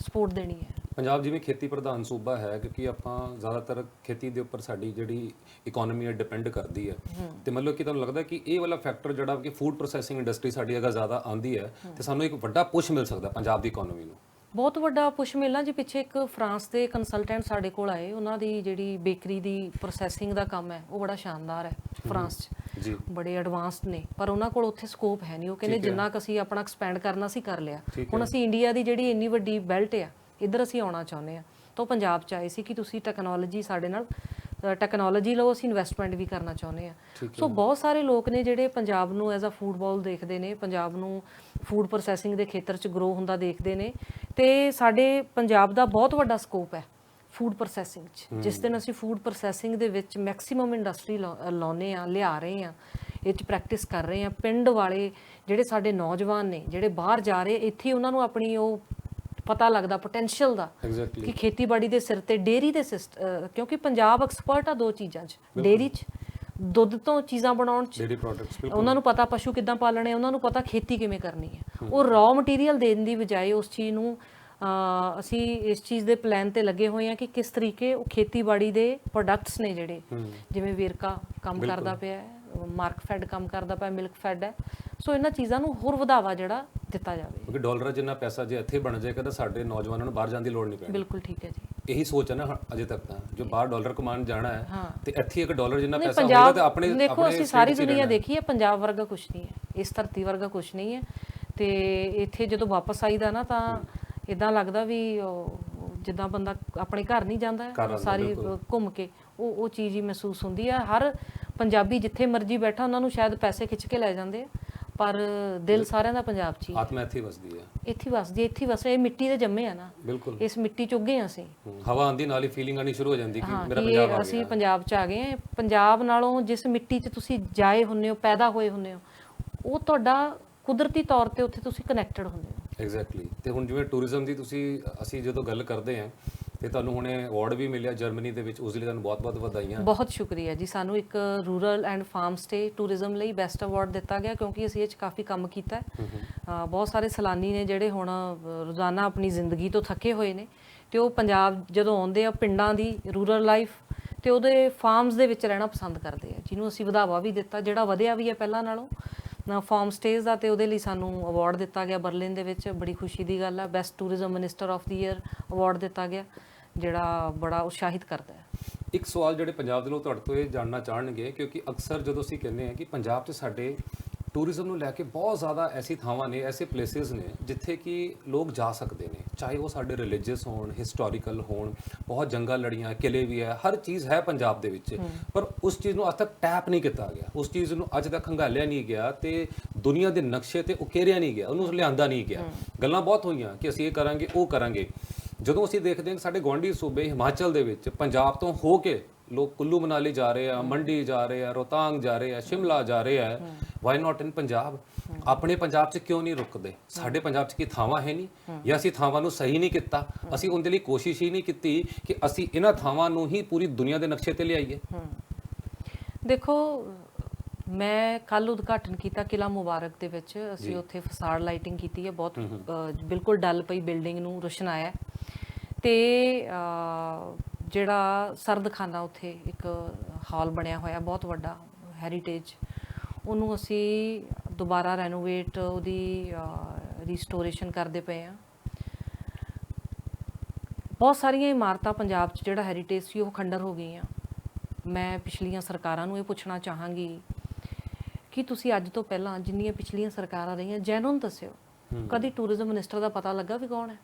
ਸਪੋਰਟ ਦੇਣੀ ਹੈ।
ਪੰਜਾਬ ਜਿਵੇਂ ਖੇਤੀ ਪ੍ਰਧਾਨ ਸੂਬਾ ਹੈ ਕਿਉਂਕਿ ਆਪਾਂ ਜ਼ਿਆਦਾਤਰ ਖੇਤੀ ਦੇ ਉੱਪਰ ਸਾਡੀ ਜਿਹੜੀ ਇਕਨੋਮੀ ਹੈ ਡਿਪੈਂਡ ਕਰਦੀ ਹੈ। ਤੇ ਮਤਲਬ ਕਿ ਤੁਹਾਨੂੰ ਲੱਗਦਾ ਕਿ ਇਹ ਵਾਲਾ ਫੈਕਟਰ ਜਿਹੜਾ ਕਿ ਫੂਡ ਪ੍ਰੋਸੈਸਿੰਗ ਇੰਡਸਟਰੀ ਸਾਡੀ ਅਗਰ ਜ਼ਿਆਦਾ ਆਂਦੀ ਹੈ ਤੇ ਸਾਨੂੰ ਇੱਕ ਵੱਡਾ ਪੁਸ਼ ਮਿਲ ਸਕਦਾ ਪੰਜਾਬ ਦੀ ਇਕਨੋਮੀ ਨੂੰ।
ਬਹੁਤ ਵੱਡਾ ਪੁਸ਼ ਮਿਲਣਾ। ਜੀ ਪਿੱਛੇ ਇੱਕ ਫਰਾਂਸ ਦੇ ਕੰਸਲਟੈਂਟ ਸਾਡੇ ਕੋਲ ਆਏ ਉਹਨਾਂ ਦੀ ਜਿਹੜੀ ਬੇਕਰੀ ਦੀ ਪ੍ਰੋਸੈਸਿੰਗ ਦਾ ਕੰਮ ਹੈ ਉਹ ਬੜਾ ਸ਼ਾਨਦਾਰ ਹੈ ਫਰਾਂਸ 'ਚ।
ਜੀ।
ਬੜੇ ਐਡਵਾਂਸਡ ਨੇ। ਪਰ ਉਹਨਾਂ ਕੋਲ ਉੱਥੇ ਸਕੋਪ ਹੈ ਨਹੀਂ। ਉਹ ਕਹਿੰਦੇ ਜਿੰਨਾ ਕੁ ਅਸੀਂ ਆਪਣਾ ਐਕਸਪੈਂਡ ਕਰਨਾ ਸੀ ਕਰ ਲਿਆ। ਹੁਣ ਅਸੀਂ ਇੰਡੀਆ ਦੀ ਜਿਹੜੀ ਇੰਨੀ ਵੱਡੀ ਬੈਲਟ ਆ ਇੱਧਰ ਅਸੀਂ ਆਉਣਾ ਚਾਹੁੰਦੇ ਆ ਤਾਂ ਉਹ ਪੰਜਾਬ ਚ ਆਏ ਸੀ ਕਿ ਤੁਸੀਂ ਟੈਕਨੋਲੋਜੀ ਸਾਡੇ ਨਾਲ ਟੈਕਨੋਲੋਜੀ ਲਓ ਅਸੀਂ ਇਨਵੈਸਟਮੈਂਟ ਵੀ ਕਰਨਾ ਚਾਹੁੰਦੇ ਆ ਸੋ ਬਹੁਤ ਸਾਰੇ ਲੋਕ ਨੇ ਜਿਹੜੇ ਪੰਜਾਬ ਨੂੰ ਐਜ਼ ਅ ਫੂਡ ਬਾਲ ਦੇਖਦੇ ਨੇ ਪੰਜਾਬ ਨੂੰ ਫੂਡ ਪ੍ਰੋਸੈਸਿੰਗ ਦੇ ਖੇਤਰ ਚ ਗਰੋ ਹੁੰਦਾ ਦੇਖਦੇ ਨੇ। ਤੇ ਸਾਡੇ ਪੰਜਾਬ ਦਾ ਬਹੁਤ ਵੱਡਾ ਸਕੋਪ ਹੈ ਫੂਡ ਪ੍ਰੋਸੈਸਿੰਗ ਚ। ਜਿਸ ਦਿਨ ਅਸੀਂ ਫੂਡ ਪ੍ਰੋਸੈਸਿੰਗ ਦੇ ਵਿੱਚ ਮੈਕਸਿਮਮ ਇੰਡਸਟਰੀ ਲਾਉਨੇ ਆ ਲਿਆ ਰਹੇ ਆ ਇਹ ਚ ਪ੍ਰੈਕਟਿਸ ਕਰ ਰਹੇ ਆ ਪਿੰਡ ਵਾਲੇ ਜਿਹੜੇ ਸਾਡੇ ਨੌਜਵਾਨ ਨੇ ਜਿਹੜੇ ਬਾਹਰ ਜਾ ਰਹੇ ਇੱਥੇ ਉਹਨਾਂ ਨੂੰ ਆਪਣੀ ਉਹ ਪਤਾ ਲੱਗਦਾ ਪੋਟੈਂਸ਼ੀਅਲ ਦਾ ਕਿ ਖੇਤੀਬਾੜੀ ਦੇ ਸਿਰ ਤੇ ਡੇਰੀ ਦੇ ਸਿਸਟ- ਕਿਉਂਕਿ ਪੰਜਾਬ ਐਕਸਪਰਟ ਆ ਦੋ ਚੀਜ਼ਾਂ 'ਚ ਡੇਰੀ 'ਚ ਦੁੱਧ ਤੋਂ ਚੀਜ਼ਾਂ ਬਣਾਉਣ 'ਚ।
ਡੇਰੀ ਪ੍ਰੋਡਕਟਸ
ਉਹਨਾਂ ਨੂੰ ਪਤਾ ਪਸ਼ੂ ਕਿੱਦਾਂ ਪਾਲਣੇ ਉਹਨਾਂ ਨੂੰ ਪਤਾ ਖੇਤੀ ਕਿਵੇਂ ਕਰਨੀ ਹੈ। ਉਹ ਰॉ ਮਟੀਰੀਅਲ ਦੇਣ ਦੀ ਬਜਾਏ ਉਸ ਚੀਜ਼ ਨੂੰ ਅਸੀਂ ਇਸ ਚੀਜ਼ ਦੇ ਪਲਾਨ ਤੇ ਲੱਗੇ ਹੋਏ ਹਾਂ ਕਿ ਕਿਸ ਤਰੀਕੇ ਉਹ ਖੇਤੀਬਾੜੀ ਦੇ ਪ੍ਰੋਡਕਟਸ ਨੇ ਜਿਹੜੇ ਜਿਵੇਂ ਵੇਰਕਾ ਕੰਮ ਕਰਦਾ ਪਿਆ ਹੈ। ਮਾਰਕ ਫੈਡ ਕੰਮ ਕਰਦਾ ਪਿਆ ਮਿਲਕ ਫੈਡ ਹੈ। ਸੋ ਇਹਨਾਂ ਚੀਜ਼ਾਂ ਨੂੰ ਹੋਰ ਵਧਾਵਾ ਜਿਹੜਾ ਦਿੱਤਾ ਜਾਵੇ।
ਕਿਉਂਕਿ ਡਾਲਰ ਜਿੰਨਾ ਪੈਸਾ ਜੇ ਇੱਥੇ ਬਣ ਜਾਏਗਾ ਤਾਂ ਸਾਡੇ ਨੌਜਵਾਨਾਂ ਨੂੰ ਬਾਹਰ ਜਾਣ ਦੀ ਲੋੜ ਨਹੀਂ ਪੈਣੀ।
ਬਿਲਕੁਲ ਠੀਕ ਹੈ ਜੀ।
ਇਹੀ ਸੋਚ ਹੈ ਨਾ ਅਜੇ ਤੱਕ ਤਾਂ ਜੋ ਬਾਹਰ ਡਾਲਰ ਕਮਾਉਣ ਜਾਣਾ ਹੈ ਤੇ ਇੱਥੇ ਇੱਕ ਡਾਲਰ ਜਿੰਨਾ ਪੈਸਾ
ਪੰਜਾਬ
ਤੇ ਆਪਣੇ
ਦੇਖੋ ਅਸੀਂ ਸਾਰੀ ਦੁਨੀਆ। ਦੇਖੀ ਹੈ ਪੰਜਾਬ ਵਰਗਾ ਕੁਝ ਨਹੀਂ ਹੈ ਇਸ ਧਰਤੀ ਵਰਗਾ ਕੁਝ ਨਹੀਂ ਹੈ। ਤੇ ਇੱਥੇ ਜਦੋਂ ਵਾਪਸ ਆਈਦਾ ਨਾ ਤਾਂ ਇਦਾਂ ਲੱਗਦਾ ਵੀ ਜਿੱਦਾਂ ਬੰਦਾ ਆਪਣੇ ਘਰ ਨਹੀਂ ਜਾਂਦਾ ਸਾਰੀ ਘੁੰਮ ਕੇ ਉਹ ਉਹ ਚੀਜ਼ ਹੀ ਮਹਿਸੂਸ ਹੁੰਦੀ ਹੈ। ਹਰ ਪੰਜਾਬੀ ਜਿੱਥੇ ਮਰਜ਼ੀ ਬੈਠਾ ਉਹਨਾਂ ਨੂੰ ਸ਼ਾਇਦ ਪੈਸੇ ਖਿੱਚ ਕੇ ਲੈ ਜਾਂਦੇ ਆ। ਪਰ ਦਿਲ ਸਾਰਿਆਂ ਦਾ ਪੰਜਾਬ 'ਚ ਹੀ।
ਆਤਮਾ ਇੱਥੇ ਵਸਦੀ ਹੈ
ਇੱਥੇ ਵਸਦੀ ਹੈ, ਇੱਥੇ ਵਸੇ ਇਹ ਮਿੱਟੀ ਦੇ ਜੰਮੇ ਆ ਨਾ।
ਬਿਲਕੁਲ।
ਇਸ ਮਿੱਟੀ 'ਚ ਉੱਗੇ ਹਾਂ ਅਸੀਂ।
ਹਵਾ ਆਂਦੀ ਨਾਲ ਹੀ ਫੀਲਿੰਗ ਆਣੀ ਸ਼ੁਰੂ ਹੋ ਜਾਂਦੀ ਕਿ ਮੇਰਾ ਪੰਜਾਬ ਆ
ਅਸੀਂ
ਗਿਆ।
ਪੰਜਾਬ ਚ ਆ ਗਏ ਹਾਂ। ਪੰਜਾਬ ਨਾਲੋਂ ਜਿਸ ਮਿੱਟੀ 'ਚ ਤੁਸੀਂ ਜਾਏ ਹੁੰਨੇ ਹੋ ਪੈਦਾ ਹੋਏ ਹੁੰਨੇ ਹੋ ਉਹ ਤੁਹਾਡਾ ਕੁਦਰਤੀ ਤੌਰ ਤੇ ਉੱਥੇ ਤੁਸੀਂ ਕਨੈਕਟਡ ਹੁੰਦੇ ਹੋ।
ਐਗਜ਼ੈਕਟਲੀ ਤੇ ਹੁਣ ਜਿਵੇਂ ਟੂਰਿਜ਼ਮ ਦੀ ਤੁਸੀਂ ਅਸੀਂ ਜਦੋਂ ਗੱਲ ਕਰਦੇ ਹਾਂ ਤੇ ਤੁਹਾਨੂੰ ਹੁਣੇ ਅਵਾਰਡ ਵੀ ਮਿਲਿਆ ਜਰਮਨੀ ਦੇ ਵਿੱਚ ਉਸ ਲਈ ਤੁਹਾਨੂੰ ਬਹੁਤ-ਬਹੁਤ ਵਧਾਈਆਂ।
ਬਹੁਤ ਸ਼ੁਕਰੀਆ ਜੀ। ਸਾਨੂੰ ਇੱਕ rural and farm stay tourism ਲਈ ਬੈਸਟ ਅਵਾਰਡ ਦਿੱਤਾ ਗਿਆ ਕਿਉਂਕਿ ਅਸੀਂ ਇਹ ਚ ਕਾਫੀ ਕੰਮ ਕੀਤਾ ਬਹੁਤ ਸਾਰੇ ਸੈਲਾਨੀ ਨੇ ਜਿਹੜੇ ਹੁਣ ਰੋਜ਼ਾਨਾ ਆਪਣੀ ਜ਼ਿੰਦਗੀ ਤੋਂ ਥੱਕੇ ਹੋਏ ਨੇ ਤੇ ਉਹ ਪੰਜਾਬ ਜਦੋਂ ਆਉਂਦੇ ਆ ਪਿੰਡਾਂ ਦੀ ਰੂਰਲ ਲਾਈਫ ਤੇ ਉਹਦੇ ਫਾਰਮਸ ਦੇ ਵਿੱਚ ਰਹਿਣਾ ਪਸੰਦ ਕਰਦੇ ਆ ਜਿਹਨੂੰ ਅਸੀਂ ਵਧਾਵਾ ਵੀ ਦਿੱਤਾ ਜਿਹੜਾ ਵਧਿਆ ਵੀ ਹੈ ਪਹਿਲਾਂ ਨਾਲੋਂ। ਫਾਰਮ ਸਟੇਜ਼ ਦਾ ਤੇ ਉਹਦੇ ਲਈ ਸਾਨੂੰ ਅਵਾਰਡ ਦਿੱਤਾ ਗਿਆ। ਬਰਲਿਨ ਦੇ ਵਿੱਚ ਬੜੀ ਖੁਸ਼ੀ ਦੀ ਗੱਲ ਆ। Best tourism minister of the year award ਦਿੱਤਾ ਗਿਆ, ਜਿਹੜਾ ਬੜਾ ਉਤਸ਼ਾਹਿਤ ਕਰਦਾ ਹੈ।
ਇੱਕ ਸਵਾਲ ਜਿਹੜੇ ਪੰਜਾਬ ਦੇ ਲੋਕ ਤੁਹਾਡੇ ਤੋਂ ਇਹ ਜਾਣਨਾ ਚਾਹਣਗੇ, ਕਿਉਂਕਿ ਅਕਸਰ ਜਦੋਂ ਅਸੀਂ ਕਹਿੰਦੇ ਹਾਂ ਕਿ ਪੰਜਾਬ 'ਚ ਸਾਡੇ ਟੂਰਿਜ਼ਮ ਨੂੰ ਲੈ ਕੇ ਬਹੁਤ ਜ਼ਿਆਦਾ ਐਸੀ ਥਾਵਾਂ ਨੇ ਐਸੇ ਪਲੇਸਿਸ ਨੇ ਜਿੱਥੇ ਕਿ ਲੋਕ ਜਾ ਸਕਦੇ ਨੇ। ਚਾਹੇ ਉਹ ਸਾਡੇ ਰਿਲੀਜੀਅਸ ਹੋਣ ਹਿਸਟੋਰੀਕਲ ਹੋਣ ਬਹੁਤ ਜੰਗਾਂ ਲੜੀਆਂ ਕਿਲੇ ਵੀ ਹੈ ਹਰ ਚੀਜ਼ ਹੈ ਪੰਜਾਬ ਦੇ ਵਿੱਚ। ਪਰ ਉਸ ਚੀਜ਼ ਨੂੰ ਅੱਜ ਤੱਕ ਟੈਪ ਨਹੀਂ ਕੀਤਾ ਗਿਆ। ਉਸ ਚੀਜ਼ ਨੂੰ ਅੱਜ ਤੱਕ ਖੰਗਾਲਿਆ ਨਹੀਂ ਗਿਆ ਤੇ ਦੁਨੀਆ ਦੇ ਨਕਸ਼ੇ ਤੇ ਉਕੇਰਿਆ ਨਹੀਂ ਗਿਆ ਉਹਨੂੰ ਲਿਆਂਦਾ ਨਹੀਂ ਗਿਆ। ਗੱਲਾਂ ਬਹੁਤ ਹੋਈਆਂ ਕਿ ਅਸੀਂ ਇਹ ਕਰਾਂਗੇ ਉਹ ਕਰਾਂਗੇ। ਜਦੋਂ ਅਸੀਂ ਦੇਖਦੇ ਹਾਂ ਕਿ ਸਾਡੇ ਗੁਆਂਢੀ ਸੂਬੇ ਹਿਮਾਚਲ ਦੇ ਵਿੱਚ ਪੰਜਾਬ ਤੋਂ ਹੋ ਕੇ ਲੋਕ ਕੁੱਲੂ ਮਨਾਲੀ ਜਾ ਰਹੇ ਆ ਮੰਡੀ ਜਾ ਰਹੇ ਆ ਰੋਹਤਾਂਗ ਜਾ ਰਹੇ ਆ ਸ਼ਿਮਲਾ ਜਾ ਰਹੇ ਆ। ਵਾਈ ਨਾਟ ਇਨ ਪੰਜਾਬ ਆਪਣੇ ਪੰਜਾਬ 'ਚ ਕਿਉਂ ਨਹੀਂ ਰੁਕਦੇ? ਸਾਡੇ ਪੰਜਾਬ 'ਚ ਕੀ ਥਾਵਾਂ ਹੈ ਨਹੀਂ? ਜਾਂ ਅਸੀਂ ਥਾਵਾਂ ਨੂੰ ਸਹੀ ਨਹੀਂ ਕੀਤਾ? ਅਸੀਂ ਉਹਦੇ ਲਈ ਕੋਸ਼ਿਸ਼ ਹੀ ਨਹੀਂ ਕੀਤੀ ਕਿ ਅਸੀਂ ਇਹਨਾਂ ਥਾਵਾਂ ਨੂੰ ਹੀ ਪੂਰੀ ਦੁਨੀਆ ਦੇ ਨਕਸ਼ੇ ਤੇ ਲਿਆਈਏ।
ਦੇਖੋ ਮੈਂ ਕੱਲ ਉਦਘਾਟਨ ਕੀਤਾ ਕਿਲਾ ਮੁਬਾਰਕ ਦੇ ਵਿੱਚ। ਅਸੀਂ ਉੱਥੇ ਫਸਾਡ ਲਾਈਟਿੰਗ ਕੀਤੀ ਹੈ। ਬਹੁਤ ਬਿਲਕੁਲ ਡਲ ਪਈ ਬਿਲਡਿੰਗ ਨੂੰ ਰੁਸ਼ਨਾਇਆ ਤੇ ਜਿਹੜਾ ਸਰਦਖਾਨਾ ਉੱਥੇ ਇੱਕ ਹਾਲ ਬਣਿਆ ਹੋਇਆ ਬਹੁਤ ਵੱਡਾ ਹੈਰੀਟੇਜ ਉਹਨੂੰ ਅਸੀਂ ਦੁਬਾਰਾ ਰੈਨੋਵੇਟ ਉਹਦੀ ਰੀਸਟੋਰੇਸ਼ਨ ਕਰਦੇ ਪਏ ਆ ਬਹੁਤ ਸਾਰੀਆਂ ਇਮਾਰਤਾਂ ਪੰਜਾਬ 'ਚ ਜਿਹੜਾ ਹੈਰੀਟੇਜ ਸੀ ਉਹ ਖੰਡਰ ਹੋ ਗਈਆਂ। ਮੈਂ ਪਿਛਲੀਆਂ ਸਰਕਾਰਾਂ ਨੂੰ ਇਹ ਪੁੱਛਣਾ ਚਾਹਾਂਗੀ ਕਿ ਤੁਸੀਂ ਅੱਜ ਤੋਂ ਪਹਿਲਾਂ ਜਿੰਨੀਆਂ ਪਿਛਲੀਆਂ ਸਰਕਾਰਾਂ ਰਹੀਆਂ ਜੈਨੂਨ ਦੱਸਿਓ। ਕਦੀ ਟੂਰਿਜ਼ਮ ਮਿਨਿਸਟਰ ਦਾ ਪਤਾ ਲੱਗਾ ਵੀ ਕੌਣ ਹੈ?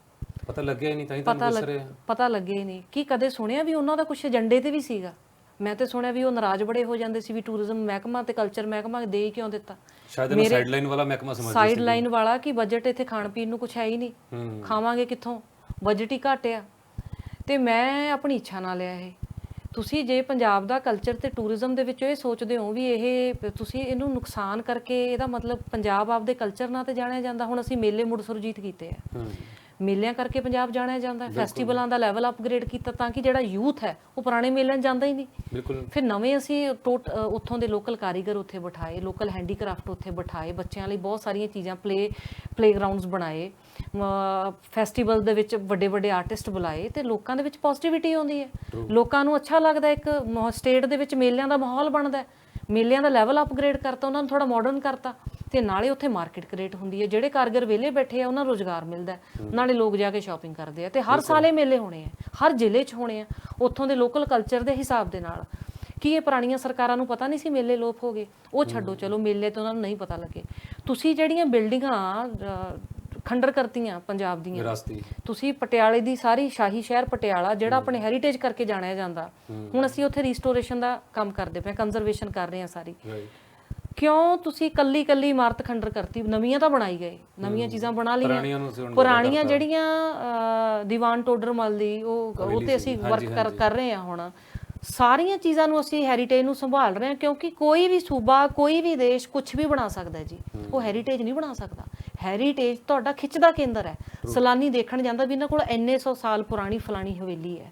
ਪਤਾ ਲੱਗਿਆ ਹੀ ਨਹੀਂ ਤਾਂ ਹੀ ਤਾਂ
ਪਤਾ ਲੱਗ
ਰਹੇ। ਆ
ਪਤਾ ਲੱਗੇ ਹੀ ਨਹੀਂ। ਕੀ ਕਦੇ ਸੁਣਿਆ ਵੀ ਉਹਨਾਂ ਦਾ ਕੁਝ ਏਜੰਡੇ ਤੇ ਵੀ ਸੀਗਾ? ਮੈਂ ਤੇ ਸੁਣਿਆ ਵੀ ਉਹ ਨਾਰਾਜ਼ ਬੜੇ ਹੋ ਜਾਂਦੇ ਸੀ ਵੀ ਟੂਰਿਜ਼ਮ ਮਹਿਕਮਾ ਤੇ ਕਲਚਰ ਮਹਿਕਮਾ ਦੇ ਹੀ ਕਿਉਂ ਦਿੱਤਾ?
ਸ਼ਾਇਦ ਇਹਨਾਂ ਸਾਈਡਲਾਈਨ ਵਾਲਾ ਮਹਿਕਮਾ ਸਮਝਦੇ
ਸਾਈਡ ਲਾਈਨ ਵਾਲਾ ਕਿ ਬਜਟ ਇੱਥੇ ਖਾਣ ਪੀਣ ਨੂੰ ਕੁਝ ਹੈ ਹੀ ਨਹੀਂ।
ਹੂੰ।
ਖਾਵਾਂਗੇ ਕਿੱਥੋਂ? ਬਜਟ ਹੀ ਘਟਿਆ ਤੇ ਮੈਂ ਆਪਣੀ ਇੱਛਾ ਨਾਲ ਲਿਆ ਇਹ। ਤੁਸੀਂ ਜੇ ਪੰਜਾਬ ਦਾ ਕਲਚਰ ਤੇ ਟੂਰਿਜ਼ਮ ਦੇ ਵਿੱਚ ਇਹ ਸੋਚਦੇ ਹੋ ਵੀ ਇਹ ਤੁਸੀਂ ਇਹਨੂੰ ਨੁਕਸਾਨ ਕਰਕੇ ਇਹਦਾ ਮਤਲਬ ਪੰਜਾਬ ਆਪਦੇ ਕਲਚਰ ਨਾਲ ਤੇ ਜਾਣਿਆ ਜਾਂਦਾ। ਹੁਣ ਅਸੀਂ ਮੇਲੇ ਮੁੜ ਸੁਰਜੀਤ ਕੀਤੇ ਆ।
ਹੂੰ।
ਮੇਲਿਆਂ ਕਰਕੇ ਪੰਜਾਬ ਜਾਣਿਆ ਜਾਂਦਾ ਹੈ। ਫੈਸਟੀਵਲਾਂ ਦਾ ਲੈਵਲ ਅਪਗ੍ਰੇਡ ਕੀਤਾ ਤਾਂ ਕਿ ਜਿਹੜਾ ਯੂਥ ਹੈ ਉਹ ਪੁਰਾਣੇ ਮੇਲਿਆਂ ਜਾਂਦਾ ਹੀ ਨਹੀਂ।
ਬਿਲਕੁਲ।
ਫਿਰ ਨਵੇਂ ਅਸੀਂ ਟੋਟ ਉੱਥੋਂ ਦੇ ਲੋਕਲ ਕਾਰੀਗਰ ਉੱਥੇ ਬਿਠਾਏ ਲੋਕਲ ਹੈਂਡੀਕ੍ਰਾਫਟ ਉੱਥੇ ਬਿਠਾਏ ਬੱਚਿਆਂ ਲਈ ਬਹੁਤ ਸਾਰੀਆਂ ਚੀਜ਼ਾਂ ਪਲੇ ਪਲੇਗਰਾਉਂਡਸ ਬਣਾਏ ਫੈਸਟੀਵਲ ਦੇ ਵਿੱਚ ਵੱਡੇ ਵੱਡੇ ਆਰਟਿਸਟ ਬੁਲਾਏ ਤੇ ਲੋਕਾਂ ਦੇ ਵਿੱਚ ਪੋਜ਼ਿਟਿਵਿਟੀ ਆਉਂਦੀ ਹੈ। ਲੋਕਾਂ ਨੂੰ ਅੱਛਾ ਲੱਗਦਾ ਇੱਕ ਸਟੇਟ ਦੇ ਵਿੱਚ ਮੇਲਿਆਂ ਦਾ ਮਾਹੌਲ ਬਣਦਾ। ਮੇਲਿਆਂ ਦਾ ਲੈਵਲ ਅਪਗ੍ਰੇਡ ਕਰਤਾ ਉਹਨਾਂ ਨੂੰ ਥੋੜਾ ਮਾਡਰਨ ਕਰਤਾ। ਤੇ ਨਾਲੇ ਉੱਥੇ ਮਾਰਕੀਟ ਕ੍ਰੀਏਟ ਹੁੰਦੀ ਹੈ ਜਿਹੜੇ ਕਾਰੀਗਰ ਵਿਹਲੇ ਬੈਠੇ ਆ ਉਹਨਾਂ ਨੂੰ ਰੋਜ਼ਗਾਰ ਮਿਲਦਾ ਹੈ। ਨਾਲੇ ਲੋਕ ਜਾ ਕੇ ਸ਼ਾਪਿੰਗ ਕਰਦੇ ਆ ਤੇ ਹਰ ਸਾਲ ਇਹ ਮੇਲੇ ਹੋਣੇ ਆ ਹਰ ਜ਼ਿਲ੍ਹੇ 'ਚ ਹੋਣੇ ਆ ਉੱਥੋਂ ਦੇ ਲੋਕਲ ਕਲਚਰ ਦੇ ਹਿਸਾਬ ਦੇ ਨਾਲ। ਕੀ ਇਹ ਪੁਰਾਣੀਆਂ ਸਰਕਾਰਾਂ ਨੂੰ ਪਤਾ ਨਹੀਂ ਸੀ ਮੇਲੇ ਲੋਪ ਹੋ ਗਏ? ਉਹ ਛੱਡੋ ਚਲੋ ਮੇਲੇ ਤੋਂ ਉਹਨਾਂ ਨੂੰ ਨਹੀਂ ਪਤਾ ਲੱਗੇ। ਤੁਸੀਂ ਜਿਹੜੀਆਂ ਬਿਲਡਿੰਗਾਂ ਖੰਡਰ ਕਰਤੀਆਂ ਪੰਜਾਬ ਦੀਆਂ
ਵਿਰਾਸਤੀ।
ਤੁਸੀਂ ਪਟਿਆਲੇ ਦੀ ਸਾਰੀ ਸ਼ਾਹੀ ਸ਼ਹਿਰ ਪਟਿਆਲਾ ਜਿਹੜਾ ਆਪਣੇ ਹੈਰੀਟੇਜ ਕਰਕੇ ਜਾਣਿਆ ਜਾਂਦਾ ਹੁਣ ਅਸੀਂ ਉੱਥੇ ਰੀਸਟੋਰੇਸ਼ਨ ਦਾ ਕੰਮ ਕਰਦੇ ਪਏ ਕੰਜ਼ਰਵੇਸ਼ਨ ਕਰ ਰਹੇ ਹਾਂ ਸਾਰੀ।
ਰਾਈਟ
ਕਿਉਂ ਤੁਸੀਂ ਕੱਲੀ ਕੱਲੀ ਇਮਾਰਤ ਖੰਡਰ ਕਰਤੀ? ਨਵੀਆਂ ਤਾਂ ਬਣਾਈ ਗਏ। ਨਵੀਆਂ ਚੀਜ਼ਾਂ ਬਣਾ ਲਈਆਂ।
ਪੁਰਾਣੀਆਂ ਨੂੰ ਅਸੀਂ ਹੁਣ
ਪੁਰਾਣੀਆਂ ਜਿਹੜੀਆਂ ਦੀਵਾਨ ਟੋਡਰਮਲ ਦੀ ਉਹ ਉਹ ਤੇ ਅਸੀਂ ਵਰਕ ਕਰ ਕਰ ਰਹੇ ਹਾਂ ਹੁਣ। ਸਾਰੀਆਂ ਚੀਜ਼ਾਂ ਨੂੰ ਅਸੀਂ ਹੈਰੀਟੇਜ ਨੂੰ ਸੰਭਾਲ ਰਹੇ ਹਾਂ ਕਿਉਂਕਿ ਕੋਈ ਵੀ ਸੂਬਾ ਕੋਈ ਵੀ ਦੇਸ਼ ਕੁਝ ਵੀ ਬਣਾ ਸਕਦਾ ਹੈ ਜੀ। ਉਹ ਹੈਰੀਟੇਜ ਨਹੀਂ ਬਣਾ ਸਕਦਾ। ਹੈਰੀਟੇਜ ਤੁਹਾਡਾ ਖਿੱਚ ਦਾ ਕੇਂਦਰ ਹੈ। ਸਲਾਨੀ ਦੇਖਣ ਜਾਂਦਾ ਵੀ ਇਹਨਾਂ ਕੋਲ ਇੰਨੇ ਸੌ ਸਾਲ ਪੁਰਾਣੀ ਫਲਾਣੀ ਹਵੇਲੀ ਹੈ।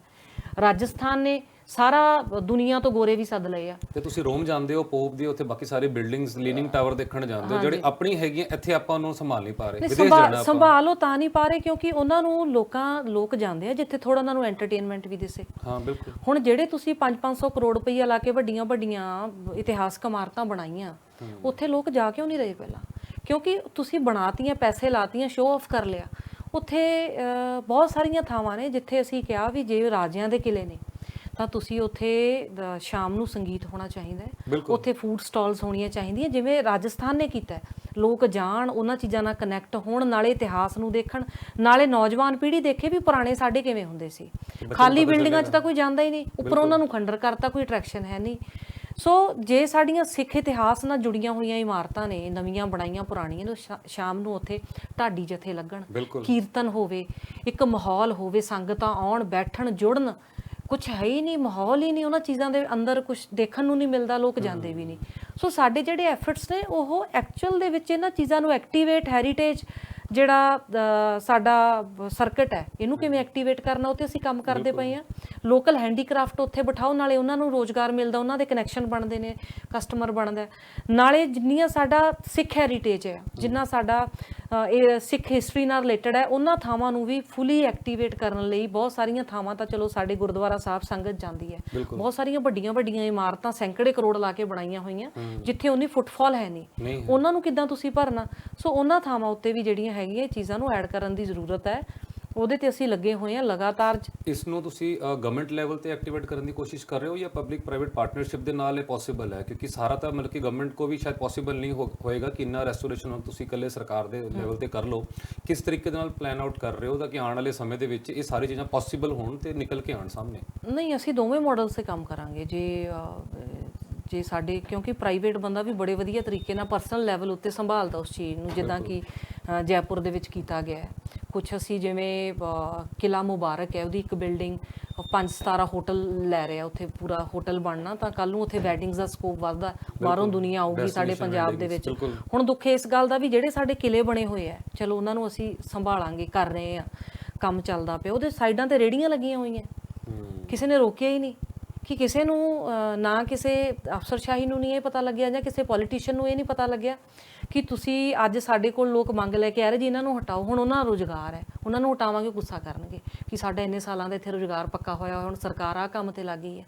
ਰਾਜਸਥਾਨ ਨੇ ਸਾਰਾ ਦੁਨੀਆ ਤੋਂ ਗੋਰੇ ਵੀ ਸੱਦ ਲਏ ਆ।
ਤੇ ਤੁਸੀਂ ਰੋਮ ਜਾਂਦੇ ਹੋ ਪੋਪ ਦੀ ਉੱਥੇ ਬਾਕੀ ਸਾਰੇ ਬਿਲਡਿੰਗਸ ਲੀਨਿੰਗ ਟਾਵਰ ਦੇਖਣ ਜਾਂਦੇ ਹੋ ਜਿਹੜੇ ਆਪਣੀ ਹੈਗੀਆਂ ਇੱਥੇ ਆਪਾਂ ਉਹਨੂੰ ਸੰਭਾਲ ਨਹੀਂ ਪਾ ਰਹੇ। ਵਿਦੇਸ਼
ਸੰਭਾਲ
ਜਾਣਾ
ਸੰਭਾਲੋ ਤਾਂ ਨਹੀਂ ਪਾ ਰਹੇ ਕਿਉਂਕਿ ਉਹਨਾਂ ਨੂੰ ਲੋਕਾਂ ਲੋਕ ਜਾਂਦੇ ਆ ਜਿੱਥੇ ਥੋੜਾ ਉਹਨਾਂ ਨੂੰ ਐਂਟਰਟੇਨਮੈਂਟ ਵੀ ਦਿਸੇ।
ਹਾਂ ਬਿਲਕੁਲ।
ਹੁਣ ਜਿਹੜੇ ਤੁਸੀਂ 5-500 ਕਰੋੜ ਰੁਪਈਆ ਲਾ ਕੇ ਵੱਡੀਆਂ ਵੱਡੀਆਂ ਇਤਿਹਾਸਕ ਇਮਾਰਤਾਂ ਬਣਾਈਆਂ ਉੱਥੇ ਲੋਕ ਜਾ ਕਿਉਂ ਨਹੀਂ ਰਹੇ ਪਹਿਲਾਂ? ਕਿਉਂਕਿ ਤੁਸੀਂ ਬਣਾਤੀਆਂ ਪੈਸੇ ਲਾਤੀਆਂ ਸ਼ੋਅ ਆਫ ਕਰ ਲਿਆ। ਉੱਥੇ ਬਹੁਤ ਸਾਰੀਆਂ ਥਾਵਾਂ ਨੇ ਜਿੱਥੇ ਅਸੀਂ ਕਿਹਾ ਵੀ ਜੇ ਰਾਜਿਆਂ ਦੇ ਕਿਲੇ ਨੇ ਤਾਂ ਤੁਸੀਂ ਉੱਥੇ ਸ਼ਾਮ ਨੂੰ ਸੰਗੀਤ ਹੋਣਾ ਚਾਹੀਦਾ ਹੈ।
ਬਿਲਕੁਲ।
ਉੱਥੇ ਫੂਡ ਸਟਾਲਸ ਹੋਣੀਆਂ ਚਾਹੀਦੀਆਂ ਜਿਵੇਂ ਰਾਜਸਥਾਨ ਨੇ ਕੀਤਾ ਹੈ। ਲੋਕ ਜਾਣ ਉਹਨਾਂ ਚੀਜ਼ਾਂ ਨਾਲ ਕਨੈਕਟ ਹੋਣ ਨਾਲੇ ਇਤਿਹਾਸ ਨੂੰ ਦੇਖਣ ਨਾਲੇ ਨੌਜਵਾਨ ਪੀੜ੍ਹੀ ਦੇਖੇ ਵੀ ਪੁਰਾਣੇ ਸਾਡੇ ਕਿਵੇਂ ਹੁੰਦੇ ਸੀ। ਖਾਲੀ ਬਿਲਡਿੰਗਾਂ 'ਚ ਤਾਂ ਕੋਈ ਜਾਂਦਾ ਹੀ ਨਹੀਂ। ਉੱਪਰ ਉਹਨਾਂ ਨੂੰ ਖੰਡਰ ਕਰਤਾ ਕੋਈ ਅਟਰੈਕਸ਼ਨ ਹੈ ਨਹੀਂ। ਸੋ ਜੇ ਸਾਡੀਆਂ ਸਿੱਖ ਇਤਿਹਾਸ ਨਾਲ ਜੁੜੀਆਂ ਹੋਈਆਂ ਇਮਾਰਤਾਂ ਨੇ ਨਵੀਆਂ ਬਣਾਈਆਂ ਪੁਰਾਣੀਆਂ ਨੂੰ ਸ਼ਾ- ਸ਼ਾਮ ਨੂੰ ਉੱਥੇ ਢਾਡੀ ਜਥੇ ਲੱਗਣ
ਬਿਲਕੁਲ।
ਕੀਰਤਨ ਹੋਵੇ ਇੱਕ ਮਾਹੌਲ ਹੋਵੇ ਸੰਗਤਾਂ ਆਉਣ ਬੈਠਣ ਜੁੜਨ ਕੁਝ ਹੈ ਹੀ ਨਹੀਂ ਮਾਹੌਲ ਹੀ ਨਹੀਂ ਉਹਨਾਂ ਚੀਜ਼ਾਂ ਦੇ ਅੰਦਰ ਕੁਝ ਦੇਖਣ ਨੂੰ ਨਹੀਂ ਮਿਲਦਾ ਲੋਕ ਜਾਂਦੇ ਵੀ ਨਹੀਂ। ਸੋ ਸਾਡੇ ਜਿਹੜੇ ਐਫਰਟਸ ਨੇ ਉਹ ਐਕਚੁਅਲ ਦੇ ਵਿੱਚ ਇਹਨਾਂ ਚੀਜ਼ਾਂ ਨੂੰ ਐਕਟੀਵੇਟ ਹੈਰੀਟੇਜ ਜਿਹੜਾ ਸਾਡਾ ਸਰਕਟ ਹੈ ਇਹਨੂੰ ਕਿਵੇਂ ਐਕਟੀਵੇਟ ਕਰਨਾ ਉਹ ਤੇ ਅਸੀਂ ਕੰਮ ਕਰਦੇ ਪਏ ਆ ਲੋਕਲ ਹੈਂਡੀਕ੍ਰਾਫਟ ਉੱਥੇ ਬਿਠਾਓ ਨਾਲੇ ਉਹਨਾਂ ਨੂੰ ਰੋਜ਼ਗਾਰ ਮਿਲਦਾ ਉਹਨਾਂ ਦੇ ਕਨੈਕਸ਼ਨ ਬਣਦੇ ਨੇ ਕਸਟਮਰ ਬਣਦਾ। ਨਾਲੇ ਜਿੰਨੀਆਂ ਸਾਡਾ ਸਿੱਖ ਹੈਰੀਟੇਜ ਹੈ ਜਿੰਨਾ ਸਾਡਾ ਇਹ ਸਿੱਖ ਹਿਸਟਰੀ ਨਾਲ ਰਿਲੇਟਡ ਹੈ। ਉਹਨਾਂ ਥਾਵਾਂ ਨੂੰ ਵੀ ਫੁੱਲੀ ਐਕਟੀਵੇਟ ਕਰਨ ਲਈ ਬਹੁਤ ਸਾਰੀਆਂ ਥਾਵਾਂ ਤਾਂ ਚਲੋ ਸਾਡੇ ਗੁਰਦੁਆਰਾ ਸਾਹਿਬ ਸੰਗਤ ਜਾਂਦੀ ਹੈ। ਬਹੁਤ ਸਾਰੀਆਂ ਵੱਡੀਆਂ ਵੱਡੀਆਂ ਇਮਾਰਤਾਂ ਸੈਂਕੜੇ ਕਰੋੜ ਲਾ ਕੇ ਬਣਾਈਆਂ ਹੋਈਆਂ ਜਿੱਥੇ ਉਨੀ ਫੁੱਟਫਾਲ ਹੈ ਨਹੀਂ।
ਨਹੀਂ
ਉਹਨਾਂ ਨੂੰ ਕਿੱਦਾਂ ਤੁਸੀਂ ਭਰਨਾ? ਸੋ ਉਹਨਾਂ ਥਾਵਾਂ ਉੱਤੇ ਵੀ ਜਿਹੜੀਆਂ ਹੈਗੀਆਂ ਇਹ ਚੀਜ਼ਾਂ ਨੂੰ ਐਡ ਕਰਨ ਦੀ ਜ਼ਰੂਰਤ ਹੈ। ਉਹਦੇ ਤੇ ਅਸੀਂ ਲੱਗੇ ਹੋਏ ਹਾਂ ਲਗਾਤਾਰ
ਇਸ ਨੂੰ ਤੁਸੀਂ ਗਵਰਨਮੈਂਟ ਲੈਵਲ ਤੇ ਐਕਟੀਵੇਟ ਕਰਨ ਦੀ ਕੋਸ਼ਿਸ਼ ਕਰ ਰਹੇ ਹੋ ਜਾਂ ਪਬਲਿਕ ਪ੍ਰਾਈਵੇਟ ਪਾਰਟਨਰਸ਼ਿਪ ਦੇ ਨਾਲ ਇਹ ਪੋਸੀਬਲ ਹੈ? ਕਿਉਂਕਿ ਸਾਰਾ ਤਾਂ ਮਤਲਬ ਕਿ ਗਵਰਨਮੈਂਟ ਕੋ ਵੀ ਸ਼ਾਇਦ ਪੋਸੀਬਲ ਨਹੀਂ ਹੋਏਗਾ ਕਿ ਇੰਨਾ ਰੈਸਟੋਰੇਸ਼ਨ ਤੁਸੀਂ ਇਕੱਲੇ ਸਰਕਾਰ ਦੇ ਲੈਵਲ ਤੇ ਕਰ ਲਓ। ਕਿਸ ਤਰੀਕੇ ਦੇ ਨਾਲ ਪਲਾਨ ਆਊਟ ਕਰ ਰਹੇ ਹੋ ਤਾਂ ਕਿ ਆਉਣ ਵਾਲੇ ਸਮੇਂ ਦੇ ਵਿੱਚ ਇਹ ਸਾਰੀ ਚੀਜ਼ਾਂ ਪੋਸੀਬਲ ਹੋਣ ਤੇ ਨਿਕਲ ਕੇ ਆਉਣ ਸਾਹਮਣੇ?
ਨਹੀਂ ਅਸੀਂ ਦੋਵੇਂ ਮਾਡਲ ਤੇ ਕੰਮ ਕਰਾਂਗੇ। ਜੇ ਜੇ ਸਾਡੇ ਕਿਉਂਕਿ ਪ੍ਰਾਈਵੇਟ ਬੰਦਾ ਵੀ ਬੜੇ ਵਧੀਆ ਤਰੀਕੇ ਨਾਲ ਪਰਸਨਲ ਲੈਵਲ ਉੱਤੇ ਸੰਭਾਲਦਾ ਉਸ ਚੀਜ਼ ਨੂੰ ਜਿੱਦਾਂ ਕਿ ਜੈਪੁਰ ਦੇ ਵਿੱਚ ਕੀਤਾ ਗਿਆ ਹੈ। ਕੁਝ ਅਸੀਂ ਜਿਵੇਂ ਕਿਲਾ ਮੁਬਾਰਕ ਹੈ ਉਹਦੀ ਇੱਕ ਬਿਲਡਿੰਗ ਪੰਜ ਸਤਾਰਾ ਹੋਟਲ ਲੈ ਰਿਹਾ ਉੱਥੇ ਪੂਰਾ ਹੋਟਲ ਬਣਨਾ ਤਾਂ ਕੱਲ ਨੂੰ ਉੱਥੇ ਵੈਡਿੰਗਸ ਦਾ ਸਕੋਪ ਵੱਧਦਾ ਬਾਹਰੋਂ ਦੁਨੀਆ ਆਊਗੀ ਸਾਡੇ ਪੰਜਾਬ ਦੇ ਵਿੱਚ। ਹੁਣ ਦੁੱਖ ਇਸ ਗੱਲ ਦਾ ਵੀ ਜਿਹੜੇ ਸਾਡੇ ਕਿਲੇ ਬਣੇ ਹੋਏ ਆ ਚਲੋ ਉਹਨਾਂ ਨੂੰ ਅਸੀਂ ਸੰਭਾਲਾਂਗੇ ਕਰ ਰਹੇ ਆ ਕੰਮ ਚੱਲਦਾ ਪਿਆ ਉਹਦੇ ਸਾਈਡਾਂ ਤੇ ਰੇੜੀਆਂ ਲੱਗੀਆਂ ਹੋਈਆਂ। ਕਿਸੇ ਨੇ ਰੋਕਿਆ ਹੀ ਨਹੀਂ ਕਿ ਕਿਸੇ ਨੂੰ ਨਾ ਕਿਸੇ ਅਫਸਰਸ਼ਾਹੀ ਨੂੰ ਨਹੀਂ ਇਹ ਪਤਾ ਲੱਗਿਆ ਜਾਂ ਕਿਸੇ ਪੋਲੀਟੀਸ਼ੀਅਨ ਨੂੰ ਇਹ ਨਹੀਂ ਪਤਾ ਲੱਗਿਆ। ਕਿ ਤੁਸੀਂ ਅੱਜ ਸਾਡੇ ਕੋਲ ਲੋਕ ਮੰਗ ਲੈ ਕੇ ਆ ਰਹੇ ਜੀ ਇਹਨਾਂ ਨੂੰ ਹਟਾਓ। ਹੁਣ ਉਹਨਾਂ ਦਾ ਰੋਜ਼ਗਾਰ ਹੈ। ਉਹਨਾਂ ਨੂੰ ਹਟਾਵਾਂਗੇ ਗੁੱਸਾ ਕਰਨਗੇ ਕਿ ਸਾਡਾ ਇੰਨੇ ਸਾਲਾਂ ਦਾ ਇੱਥੇ ਰੋਜ਼ਗਾਰ ਪੱਕਾ ਹੋਇਆ ਹੁਣ ਸਰਕਾਰ ਆ ਕੰਮ ਤੇ ਲੱਗ ਹੈ।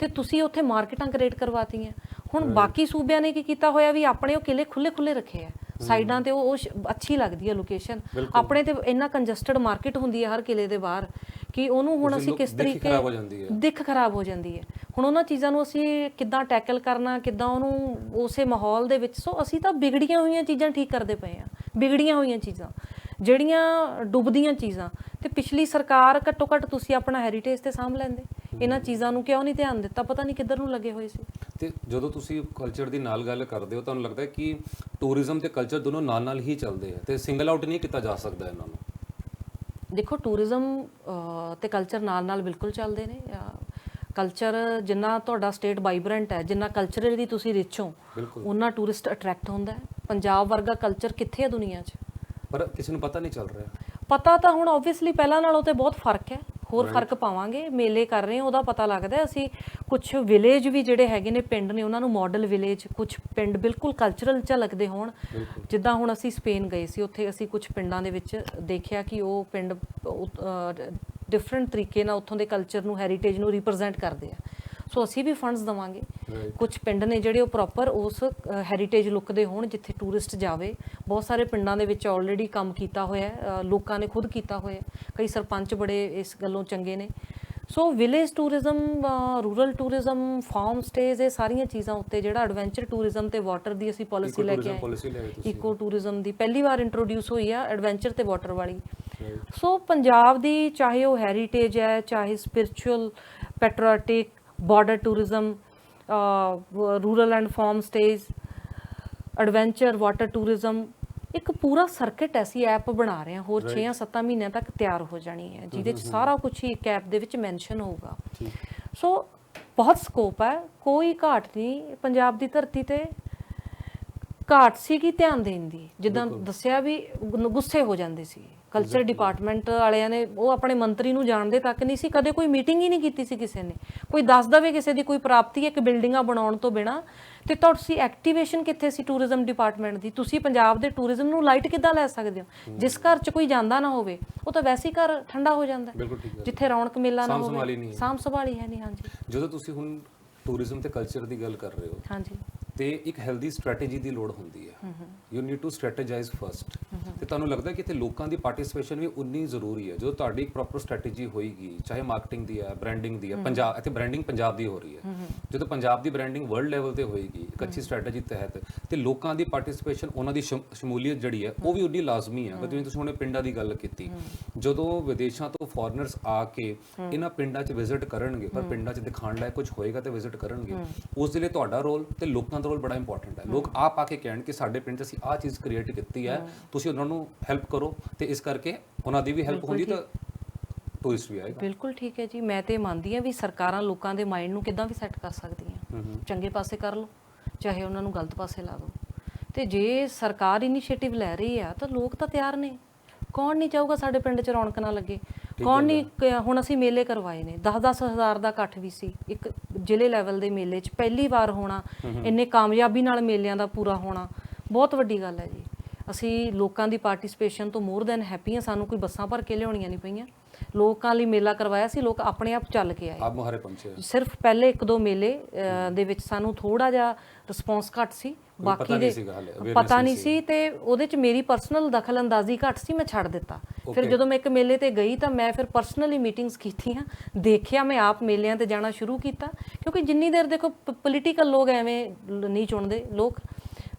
ਤੇ ਤੁਸੀਂ ਉੱਥੇ ਮਾਰਕੀਟਾਂ ਕ੍ਰੀਏਟ ਕਰਵਾਤੀਆਂ। ਹੁਣ ਬਾਕੀ ਸੂਬਿਆਂ ਨੇ ਕੀ ਕੀਤਾ ਹੋਇਆ ਵੀ ਆਪਣੇ ਉਹ ਕਿਲੇ ਖੁੱਲੇ ਖੁੱਲੇ ਰੱਖੇ ਆ ਸਾਈਡਾਂ ਤੇ ਉਹ ਅੱਛੀ ਲੱਗਦੀ ਹੈ ਲੋਕੇਸ਼ਨ ਆਪਣੇ ਤੇ ਇੰਨਾ ਕੰਜਸਟਡ ਮਾਰਕੀਟ ਹੁੰਦੀ ਹੈ ਹਰ ਕਿਲੇ ਦੇ ਬਾਹਰ। ਕਿ ਉਹਨੂੰ ਹੁਣ ਅਸੀਂ ਕਿਸ ਤਰੀਕੇ
ਖਰਾਬ ਹੋ ਜਾਂਦੀ ਹੈ।
ਦਿੱਖ ਖਰਾਬ ਹੋ ਜਾਂਦੀ ਹੈ। ਹੁਣ ਉਹਨਾਂ ਚੀਜ਼ਾਂ ਨੂੰ ਅਸੀਂ ਕਿੱਦਾਂ ਟੈਕਲ ਕਰਨਾ ਕਿੱਦਾਂ ਉਹਨੂੰ ਉਸੇ ਮਾਹੌਲ ਦੇ ਵਿੱਚ ਸੋ ਅਸੀਂ ਤਾਂ ਵਿਗੜੀਆਂ ਹੋਈਆਂ ਚੀਜ਼ਾਂ ਠੀਕ ਕਰਦੇ ਪਏ ਆ ਵਿਗੜੀਆਂ ਹੋਈਆਂ ਚੀਜ਼ਾਂ ਜਿਹੜੀਆਂ ਡੁੱਬਦੀਆਂ ਚੀਜ਼ਾਂ। ਤੇ ਪਿਛਲੀ ਸਰਕਾਰ ਘੱਟੋ ਘੱਟ ਤੁਸੀਂ ਆਪਣਾ ਹੈਰੀਟੇਜ ਤੇ ਸਾਂਭ ਲੈਂਦੇ। ਇਹਨਾਂ ਚੀਜ਼ਾਂ ਨੂੰ ਕਿਉਂ ਨਹੀਂ ਧਿਆਨ ਦਿੱਤਾ? ਪਤਾ ਨਹੀਂ ਕਿੱਧਰ ਨੂੰ ਲੱਗੇ ਹੋਏ ਸੀ।
ਤੇ ਜਦੋਂ ਤੁਸੀਂ ਕਲਚਰ ਦੀ ਨਾਲ ਗੱਲ ਕਰਦੇ ਹੋ ਤੁਹਾਨੂੰ ਲੱਗਦਾ ਹੈ ਕਿ ਟੂਰਿਜ਼ਮ ਤੇ ਕਲਚਰ ਦੋਨੋਂ ਨਾਲ ਨਾਲ ਹੀ ਚੱਲਦੇ ਆ ਤੇ ਸਿੰਗਲ ਆਊਟ ਨਹੀਂ ਕੀਤਾ ਜਾ ਸਕਦਾ ਇਹਨਾਂ ਨੂੰ?
ਦੇਖੋ ਟੂਰਿਜ਼ਮ ਤੇ ਕਲਚਰ ਨਾਲ ਨਾਲ ਬਿਲਕੁਲ ਚੱਲਦੇ ਨੇ। ਕਲਚਰ ਜਿੰਨਾ ਤੁਹਾਡਾ ਸਟੇਟ ਵਾਈਬ੍ਰੈਂਟ ਹੈ ਜਿੰਨਾ ਕਲਚਰਲੀ ਤੁਸੀਂ ਰਿਚ ਹੋ ਉਹਨਾਂ ਟੂਰਿਸਟ ਅਟਰੈਕਟ ਹੁੰਦਾ ਹੈ। ਪੰਜਾਬ ਵਰਗਾ ਕਲਚਰ ਕਿੱਥੇ ਹੈ ਦੁਨੀਆ 'ਚ?
ਪਰ ਕਿਸੇ ਨੂੰ ਪਤਾ ਨਹੀਂ ਚੱਲ ਰਿਹਾ।
ਪਤਾ ਤਾਂ ਹੁਣ ਆਬਵੀਅਸਲੀ ਪਹਿਲਾਂ ਨਾਲੋਂ ਤੇ ਬਹੁਤ ਫ਼ਰਕ ਹੈ। ਹੋਰ ਫ਼ਰਕ ਪਾਵਾਂਗੇ ਮੇਲੇ ਕਰ ਰਹੇ ਹਾਂ ਉਹਦਾ ਪਤਾ ਲੱਗਦਾ। ਅਸੀਂ ਕੁਝ ਵਿਲੇਜ ਵੀ ਜਿਹੜੇ ਹੈਗੇ ਨੇ ਪਿੰਡ ਨੇ ਉਹਨਾਂ ਨੂੰ ਮਾਡਲ ਵਿਲੇਜ ਕੁਝ ਪਿੰਡ ਬਿਲਕੁਲ ਕਲਚਰਲ ਝਲਕਦੇ ਹੋਣ। ਜਿੱਦਾਂ ਹੁਣ ਅਸੀਂ ਸਪੇਨ ਗਏ ਸੀ ਉੱਥੇ ਅਸੀਂ ਕੁਝ ਪਿੰਡਾਂ ਦੇ ਵਿੱਚ ਦੇਖਿਆ ਕਿ ਉਹ ਪਿੰਡ ਡਿਫਰੈਂਟ ਤਰੀਕੇ ਨਾਲ ਉੱਥੋਂ ਦੇ ਕਲਚਰ ਨੂੰ ਹੈਰੀਟੇਜ ਨੂੰ ਰਿਪਰੈਜ਼ੈਂਟ ਕਰਦੇ ਆ। ਸੋ ਅਸੀਂ ਵੀ ਫੰਡਸ ਦਵਾਂਗੇ. ਕੁਝ ਪਿੰਡ ਨੇ ਜਿਹੜੇ ਉਹ ਪ੍ਰੋਪਰ ਉਸ ਹੈਰੀਟੇਜ ਲੁੱਕ ਦੇ ਹੋਣ ਜਿੱਥੇ ਟੂਰਿਸਟ ਜਾਵੇ। ਬਹੁਤ ਸਾਰੇ ਪਿੰਡਾਂ ਦੇ ਵਿੱਚ ਆਲਰੇਡੀ ਕੰਮ ਕੀਤਾ ਹੋਇਆ ਲੋਕਾਂ ਨੇ ਖੁਦ ਕੀਤਾ ਹੋਇਆ। ਕਈ ਸਰਪੰਚ ਬੜੇ ਇਸ ਗੱਲੋਂ ਚੰਗੇ ਨੇ। So village tourism rural tourism farm stays ਇਹ ਸਾਰੀਆਂ ਚੀਜ਼ਾਂ ਉੱਤੇ ਜਿਹੜਾ ਐਡਵੈਂਚਰ ਟੂਰਿਜ਼ਮ ਤੇ ਵਾਟਰ ਦੀ ਅਸੀਂ ਪਾਲਿਸੀ ਲੈ ਕੇ ਆਏ ਇਕੋ ਟੂਰਿਜ਼ਮ ਦੀ ਪਹਿਲੀ ਵਾਰ ਇੰਟਰੋਡਿਊਸ ਹੋਈ ਆ ਐਡਵੈਂਚਰ ਤੇ ਵਾਟਰ ਵਾਲੀ। ਸੋ ਪੰਜਾਬ ਦੀ ਚਾਹੇ ਉਹ ਹੈਰੀਟੇਜ ਹੈ ਚਾਹੇ spiritual border tourism rural and farm stays adventure water tourism ਇੱਕ ਪੂਰਾ ਸਰਕਟ ਐਸੀ ਐਪ ਬਣਾ ਰਹੇ ਹਾਂ ਹੋਰ 6-7 ਮਹੀਨਿਆਂ ਤੱਕ ਤਿਆਰ ਹੋ ਜਾਣੀ ਹੈ ਜਿਹਦੇ ਚ ਸਾਰਾ ਕੁਝ ਹੀ ਇੱਕ ਐਪ ਦੇ ਵਿੱਚ ਮੈਂਸ਼ਨ ਹੋਊਗਾ। ਸੋ ਬਹੁਤ ਸਕੋਪ ਹੈ ਕੋਈ ਘਾਟ ਨਹੀਂ ਪੰਜਾਬ ਦੀ ਧਰਤੀ ਤੇ ਘਾਟ ਸੀਗੀ ਧਿਆਨ ਦੇਣ ਦੀ ਜਿੱਦਾਂ ਦੱਸਿਆ ਵੀ ਗੁੱਸੇ ਹੋ ਜਾਂਦੇ ਸੀ। ਕਲਚਰ ਡਿਪਾਰਟਮੈਂਟ ਵਾਲਿਆਂ ਨੇ ਉਹ ਆਪਣੇ ਮੰਤਰੀ ਨੂੰ ਜਾਣਦੇ ਤੱਕ ਨਹੀਂ ਸੀ ਕਦੇ ਕੋਈ ਮੀਟਿੰਗ ਹੀ ਨਹੀਂ ਕੀਤੀ ਸੀ ਕਿਸੇ ਨੇ। ਕੋਈ ਦੱਸ ਦਵੇ ਕਿਸੇ ਦੀ ਕੋਈ ਪ੍ਰਾਪਤੀ ਹੈ ਇੱਕ ਬਿਲਡਿੰਗਾਂ ਬਣਾਉਣ ਤੋਂ ਬਿਨਾ। ਤੇ ਤੁਸੀਂ ਐਕਟੀਵੇਸ਼ਨ ਕਿੱਥੇ ਸੀ ਟੂਰਿਜ਼ਮ ਡਿਪਾਰਟਮੈਂਟ ਦੀ? ਤੁਸੀਂ ਪੰਜਾਬ ਦੇ ਟੂਰਿਜ਼ਮ ਨੂੰ ਲਾਈਟ ਕਿੱਦਾਂ ਲੈ ਸਕਦੇ ਹੋ? ਜਿਸ ਘਰ 'ਚ ਕੋਈ ਜਾਂਦਾ ਨਾ ਹੋਵੇ ਉਹ ਤਾਂ ਵੈਸੇ ਹੀ ਘਰ ਠੰਡਾ ਹੋ ਜਾਂਦਾ। ਜਿੱਥੇ ਰੌਣਕ ਮੇਲਾ ਨਾ ਹੋਵੇ। ਸਾਂਭ ਸੰਭਾਲੀ ਹੈ ਨਹੀਂ ਹਾਂਜੀ।
ਜਦੋਂ ਤੁਸੀਂ ਹੁਣ ਟੂਰਿਜ਼ਮ ਤੇ ਕਲਚਰ ਦੀ ਗੱਲ ਕਰ ਰਹੇ ਹੋ
ਹਾਂਜੀ।
ਤੇ ਇੱਕ ਹੈਲਦੀ ਸਟ੍ਰੈਟੇਜੀ ਦੀ ਲੋੜ ਹੁੰਦੀ ਹੈ। You need to strategise first ਤੇ ਤੁਹਾਨੂੰ ਲੱਗਦਾ ਕਿ ਇੱਥੇ ਲੋਕਾਂ ਦੀ ਪਾਰਟਿਸਿਪੇਸ਼ਨ ਵੀ ਉਨੀ ਜ਼ਰੂਰੀ ਹੈ ਜਦੋਂ ਤੁਹਾਡੀ ਇੱਕ ਪ੍ਰੋਪਰ ਸਟ੍ਰੈਟੇਜੀ ਹੋਏਗੀ ਚਾਹੇ ਮਾਰਕੀਟਿੰਗ ਦੀ ਹੈ ਬ੍ਰਾਂਡਿੰਗ ਦੀ ਹੈ ਪੰਜਾਬ ਇੱਥੇ ਬ੍ਰਾਂਡਿੰਗ ਪੰਜਾਬ ਦੀ ਹੋ ਰਹੀ ਹੈ। ਜਦੋਂ ਪੰਜਾਬ ਦੀ ਬ੍ਰਾਂਡਿੰਗ ਵਰਲਡ ਲੈਵਲ ਤੇ ਹੋਏਗੀ ਇੱਕ ਅੱਛੀ ਸਟ੍ਰੈਟੇਜੀ ਤਹਿਤ ਤੇ ਲੋਕਾਂ ਦੀ ਪਾਰਟਿਸਿਪੇਸ਼ਨ ਉਹਨਾਂ ਦੀ ਸ਼ਮ- ਸ਼ਮੂਲੀਅਤ ਜਿਹੜੀ ਹੈ ਉਹ ਵੀ ਉਨੀ ਲਾਜ਼ਮੀ ਹੈ। ਜਿਵੇਂ ਤੁਸੀਂ ਹੁਣੇ ਪਿੰਡਾਂ ਦੀ ਗੱਲ ਕੀਤੀ ਜਦੋਂ ਵਿਦੇਸ਼ਾਂ ਤੋਂ ਫੋਰਨਰਸ ਆ ਕੇ ਇਹਨਾਂ ਪਿੰਡਾਂ 'ਚ ਵਿਜ਼ਿਟ ਕਰਨਗੇ ਪਰ ਪਿੰਡਾਂ 'ਚ ਦਿਖਾਣ ਲਾਇਕ ਕੁਝ ਹੋਏਗਾ ਤੇ ਵਿਜ਼ਿਟ ਕਰਨਗੇ ਉਸ ਦੇ ਲਈ ਤੁਹਾਡਾ ਰੋਲ ਤੇ ਲੋਕਾਂ ਦਾ ਰੋਲ ਬੜਾ ਇੰਪੋਰਟੈਂਟ ਹੈ। ਲੋਕ ਆਪ ਆ ਕੇ ਕਹਿਣ ਕਿ ਸਾਡੇ ਪਿੰਡ 'ਚ ਅਸੀਂ ਆਹ ਚੀਜ਼ ਕ੍ਰੀਏਟ ਕੀਤੀ ਹੈ ਤੁਸੀਂ ਉਹਨਾਂ ਨੂੰ ਹੈਲਪ ਕਰੋ ਤੇ ਇਸ ਕਰਕੇ ਉਹਨਾਂ ਦੀ ਵੀ ਹੈਲਪ ਹੁੰਦੀ ਤਾਂ ਟੂਰਿਸਟ ਵੀ ਆਏਗਾ।
ਬਿਲਕੁਲ ਠੀਕ ਹੈ ਜੀ ਮੈਂ ਤੇ ਮੰਨਦੀ ਹਾਂ ਵੀ ਸਰਕਾਰਾਂ ਲੋਕਾਂ ਦੇ ਮਾਈਂਡ ਨੂੰ ਕਿੱਦਾਂ ਵੀ ਸੈੱਟ ਕਰ ਸਕਦੀਆਂ। ਚੰਗੇ ਪਾਸੇ ਕਰ ਲਓ ਚਾਹੇ ਉਹਨਾਂ ਨੂੰ ਗਲਤ ਪਾਸੇ ਲਾ ਦਿਓ। ਤੇ ਜੇ ਸਰਕਾਰ ਇਨੀਸ਼ੀਏਟਿਵ ਲੈ ਰਹੀ ਆ ਤਾਂ ਲੋਕ ਤਾਂ ਤਿਆਰ ਨੇ। ਕੌਣ ਨਹੀਂ ਚਾਹੂਗਾ ਸਾਡੇ ਪਿੰਡ 'ਚ ਰੌਣਕ ਨਾ ਲੱਗੇ? ਕੌਣ ਨਹੀਂ ਹੁਣ ਅਸੀਂ ਮੇਲੇ ਕਰਵਾਏ ਨੇ 10-10 ਹਜ਼ਾਰ ਦਾ ਇਕੱਠ ਵੀ ਸੀ। ਇੱਕ ਜ਼ਿਲ੍ਹੇ ਲੈਵਲ ਦੇ ਮੇਲੇ 'ਚ ਪਹਿਲੀ ਵਾਰ ਹੋਣਾ ਇੰਨੇ ਕਾਮਯਾਬੀ ਨਾਲ ਮੇਲਿਆਂ ਦਾ ਪੂਰਾ ਹੋਣਾ। ਬਹੁਤ ਵੱਡੀ ਗੱਲ ਹੈ ਜੀ। ਅਸੀਂ ਲੋਕਾਂ ਦੀ ਪਾਰਟਿਸਿਪੇਸ਼ਨ ਤੋਂ ਮੋਰ ਦੈਨ ਹੈਪੀ ਹਾਂ। ਸਾਨੂੰ ਕੋਈ ਬੱਸਾਂ ਭਰ ਕੇ ਲਿਆਉਣੀਆਂ ਨਹੀਂ ਪਈਆਂ। ਲੋਕਾਂ ਲਈ ਮੇਲਾ ਕਰਵਾਇਆ ਸੀ। ਲੋਕ ਆਪਣੇ ਆਪ ਚੱਲ ਕੇ ਆਏ।
ਆਪ ਮੁਹਾਰੇ ਪਹੁੰਚੇ ਹੋ।
ਸਿਰਫ ਪਹਿਲੇ ਇੱਕ ਦੋ ਮੇਲੇ ਦੇ ਵਿੱਚ ਸਾਨੂੰ ਥੋੜਾ ਜਿਹਾ ਰਿਸਪੌਂਸ ਘੱਟ ਸੀ। ਬਾਕੀ ਦੇ ਪਤਾ
ਨਹੀਂ
ਸੀ ਤੇ ਉਹਦੇ ਚ ਮੇਰੀ ਪਰਸਨਲ ਦਖਲਅੰਦਾਜ਼ੀ ਘੱਟ ਸੀ। ਮੈਂ ਛੱਡ ਦਿੱਤਾ। ਫਿਰ ਜਦੋਂ ਮੈਂ ਇੱਕ ਮੇਲੇ ਤੇ ਗਈ ਤਾਂ ਮੈਂ ਫਿਰ ਪਰਸਨਲੀ ਮੀਟਿੰਗਸ ਕੀਤੀਆਂ। ਦੇਖਿਆ ਮੈਂ ਆਪ ਮੇਲਿਆਂ ਤੇ ਜਾਣਾ ਸ਼ੁਰੂ ਕੀਤਾ। ਕਿਉਂਕਿ ਜਿੰਨੀ ਦੇਰ ਦੇਖੋ ਪੋਲੀਟੀਕਲ ਲੋਕ ਐਵੇਂ ਨਹੀਂ ਚੁਣਦੇ। ਲੋਕ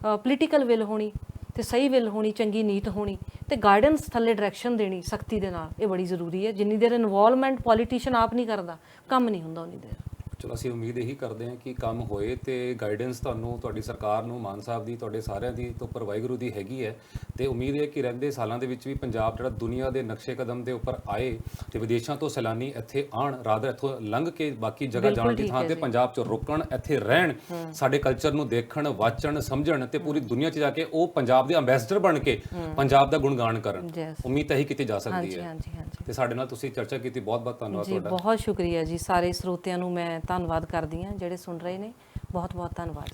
ਪੋਲੀਟੀਕਲ ਵਿਲ ਹੋਣੀ ਤੇ ਸਹੀ ਵਿਲ ਹੋਣੀ, ਚੰਗੀ ਨੀਤ ਹੋਣੀ ਤੇ ਗਾਈਡੈਂਸ ਥੱਲੇ ਡਾਇਰੈਕਸ਼ਨ ਦੇਣੀ ਸਖਤੀ ਦੇ ਨਾਲ, ਇਹ ਬੜੀ ਜ਼ਰੂਰੀ ਹੈ। ਜਿੰਨੀ ਦੇਰ ਇਨਵੋਲਵਮੈਂਟ ਪੋਲੀਟੀਸ਼ੀਅਨ ਆਪ ਨਹੀਂ ਕਰਦਾ, ਕੰਮ ਨਹੀਂ ਹੁੰਦਾ ਉਨੀ ਦੇਰ।
ਚਲੋ ਅਸੀਂ ਉਮੀਦ ਇਹੀ ਕਰਦੇ ਹਾਂ ਕਿ ਕੰਮ ਹੋਏ ਤੇ ਗਾਈਡੈਂਸ ਤੁਹਾਨੂੰ ਤੁਹਾਡੀ ਸਰਕਾਰ ਨੂੰ ਮਾਨ ਸਾਹਿਬ ਦੀ ਤੁਹਾਡੇ ਸਾਰਿਆਂ ਦੀ ਤੋਂ ਉੱਪਰ ਵਾਹਿਗੁਰੂ ਦੀ ਹੈਗੀ ਹੈ। ਤੇ ਉਮੀਦ ਹੈ ਕਿ ਰਹਿੰਦੇ ਸਾਲਾਂ ਦੇ ਵਿੱਚ ਵੀ ਪੰਜਾਬ ਜਿਹੜਾ ਦੁਨੀਆ ਦੇ ਨਕਸ਼ੇ ਕਦਮ ਦੇ ਉੱਪਰ ਆਏ ਤੇ ਵਿਦੇਸ਼ਾਂ ਤੋਂ ਸੈਲਾਨੀ ਇੱਥੇ ਆਣ ਰਾਦਰ ਇੱਥੋਂ ਲੰਘ ਕੇ ਬਾਕੀ ਜਗ੍ਹਾ ਜਾਣ ਦੀ ਥਾਂ ਤੇ ਪੰਜਾਬ 'ਚ ਰੁਕਣ ਇੱਥੇ ਰਹਿਣ ਸਾਡੇ ਕਲਚਰ ਨੂੰ ਦੇਖਣ ਵਾਚਣ ਸਮਝਣ ਤੇ ਪੂਰੀ ਦੁਨੀਆ 'ਚ ਜਾ ਕੇ ਉਹ ਪੰਜਾਬ ਦੇ ਅੰਬੈਸਡਰ ਬਣ ਕੇ ਪੰਜਾਬ ਦਾ ਗੁਣਗਾਨ ਕਰਨ. ਉਮੀਦ ਤਾਂ ਇਹੀ ਕੀਤੀ ਜਾ ਸਕਦੀ ਹੈ।
ਹਾਂਜੀ ਹਾਂਜੀ
ਤੇ ਸਾਡੇ ਨਾਲ ਤੁਸੀਂ ਚਰਚਾ ਕੀਤੀ ਬਹੁਤ ਬਹੁਤ ਧੰਨਵਾਦ
ਜੀ
ਤੁਹਾਡਾ।
ਬਹੁਤ ਸ਼ੁਕਰੀਆ ਜੀ ਸਾਰੇ ਸਰੋਤਿਆਂ ਨੂੰ ਮੈਂ ਧੰਨਵਾਦ ਕਰਦੀ ਹਾਂ ਜਿਹੜੇ ਸੁਣ ਰਹੇ ਨੇ। ਬਹੁਤ ਬਹੁਤ ਧੰਨਵਾਦ।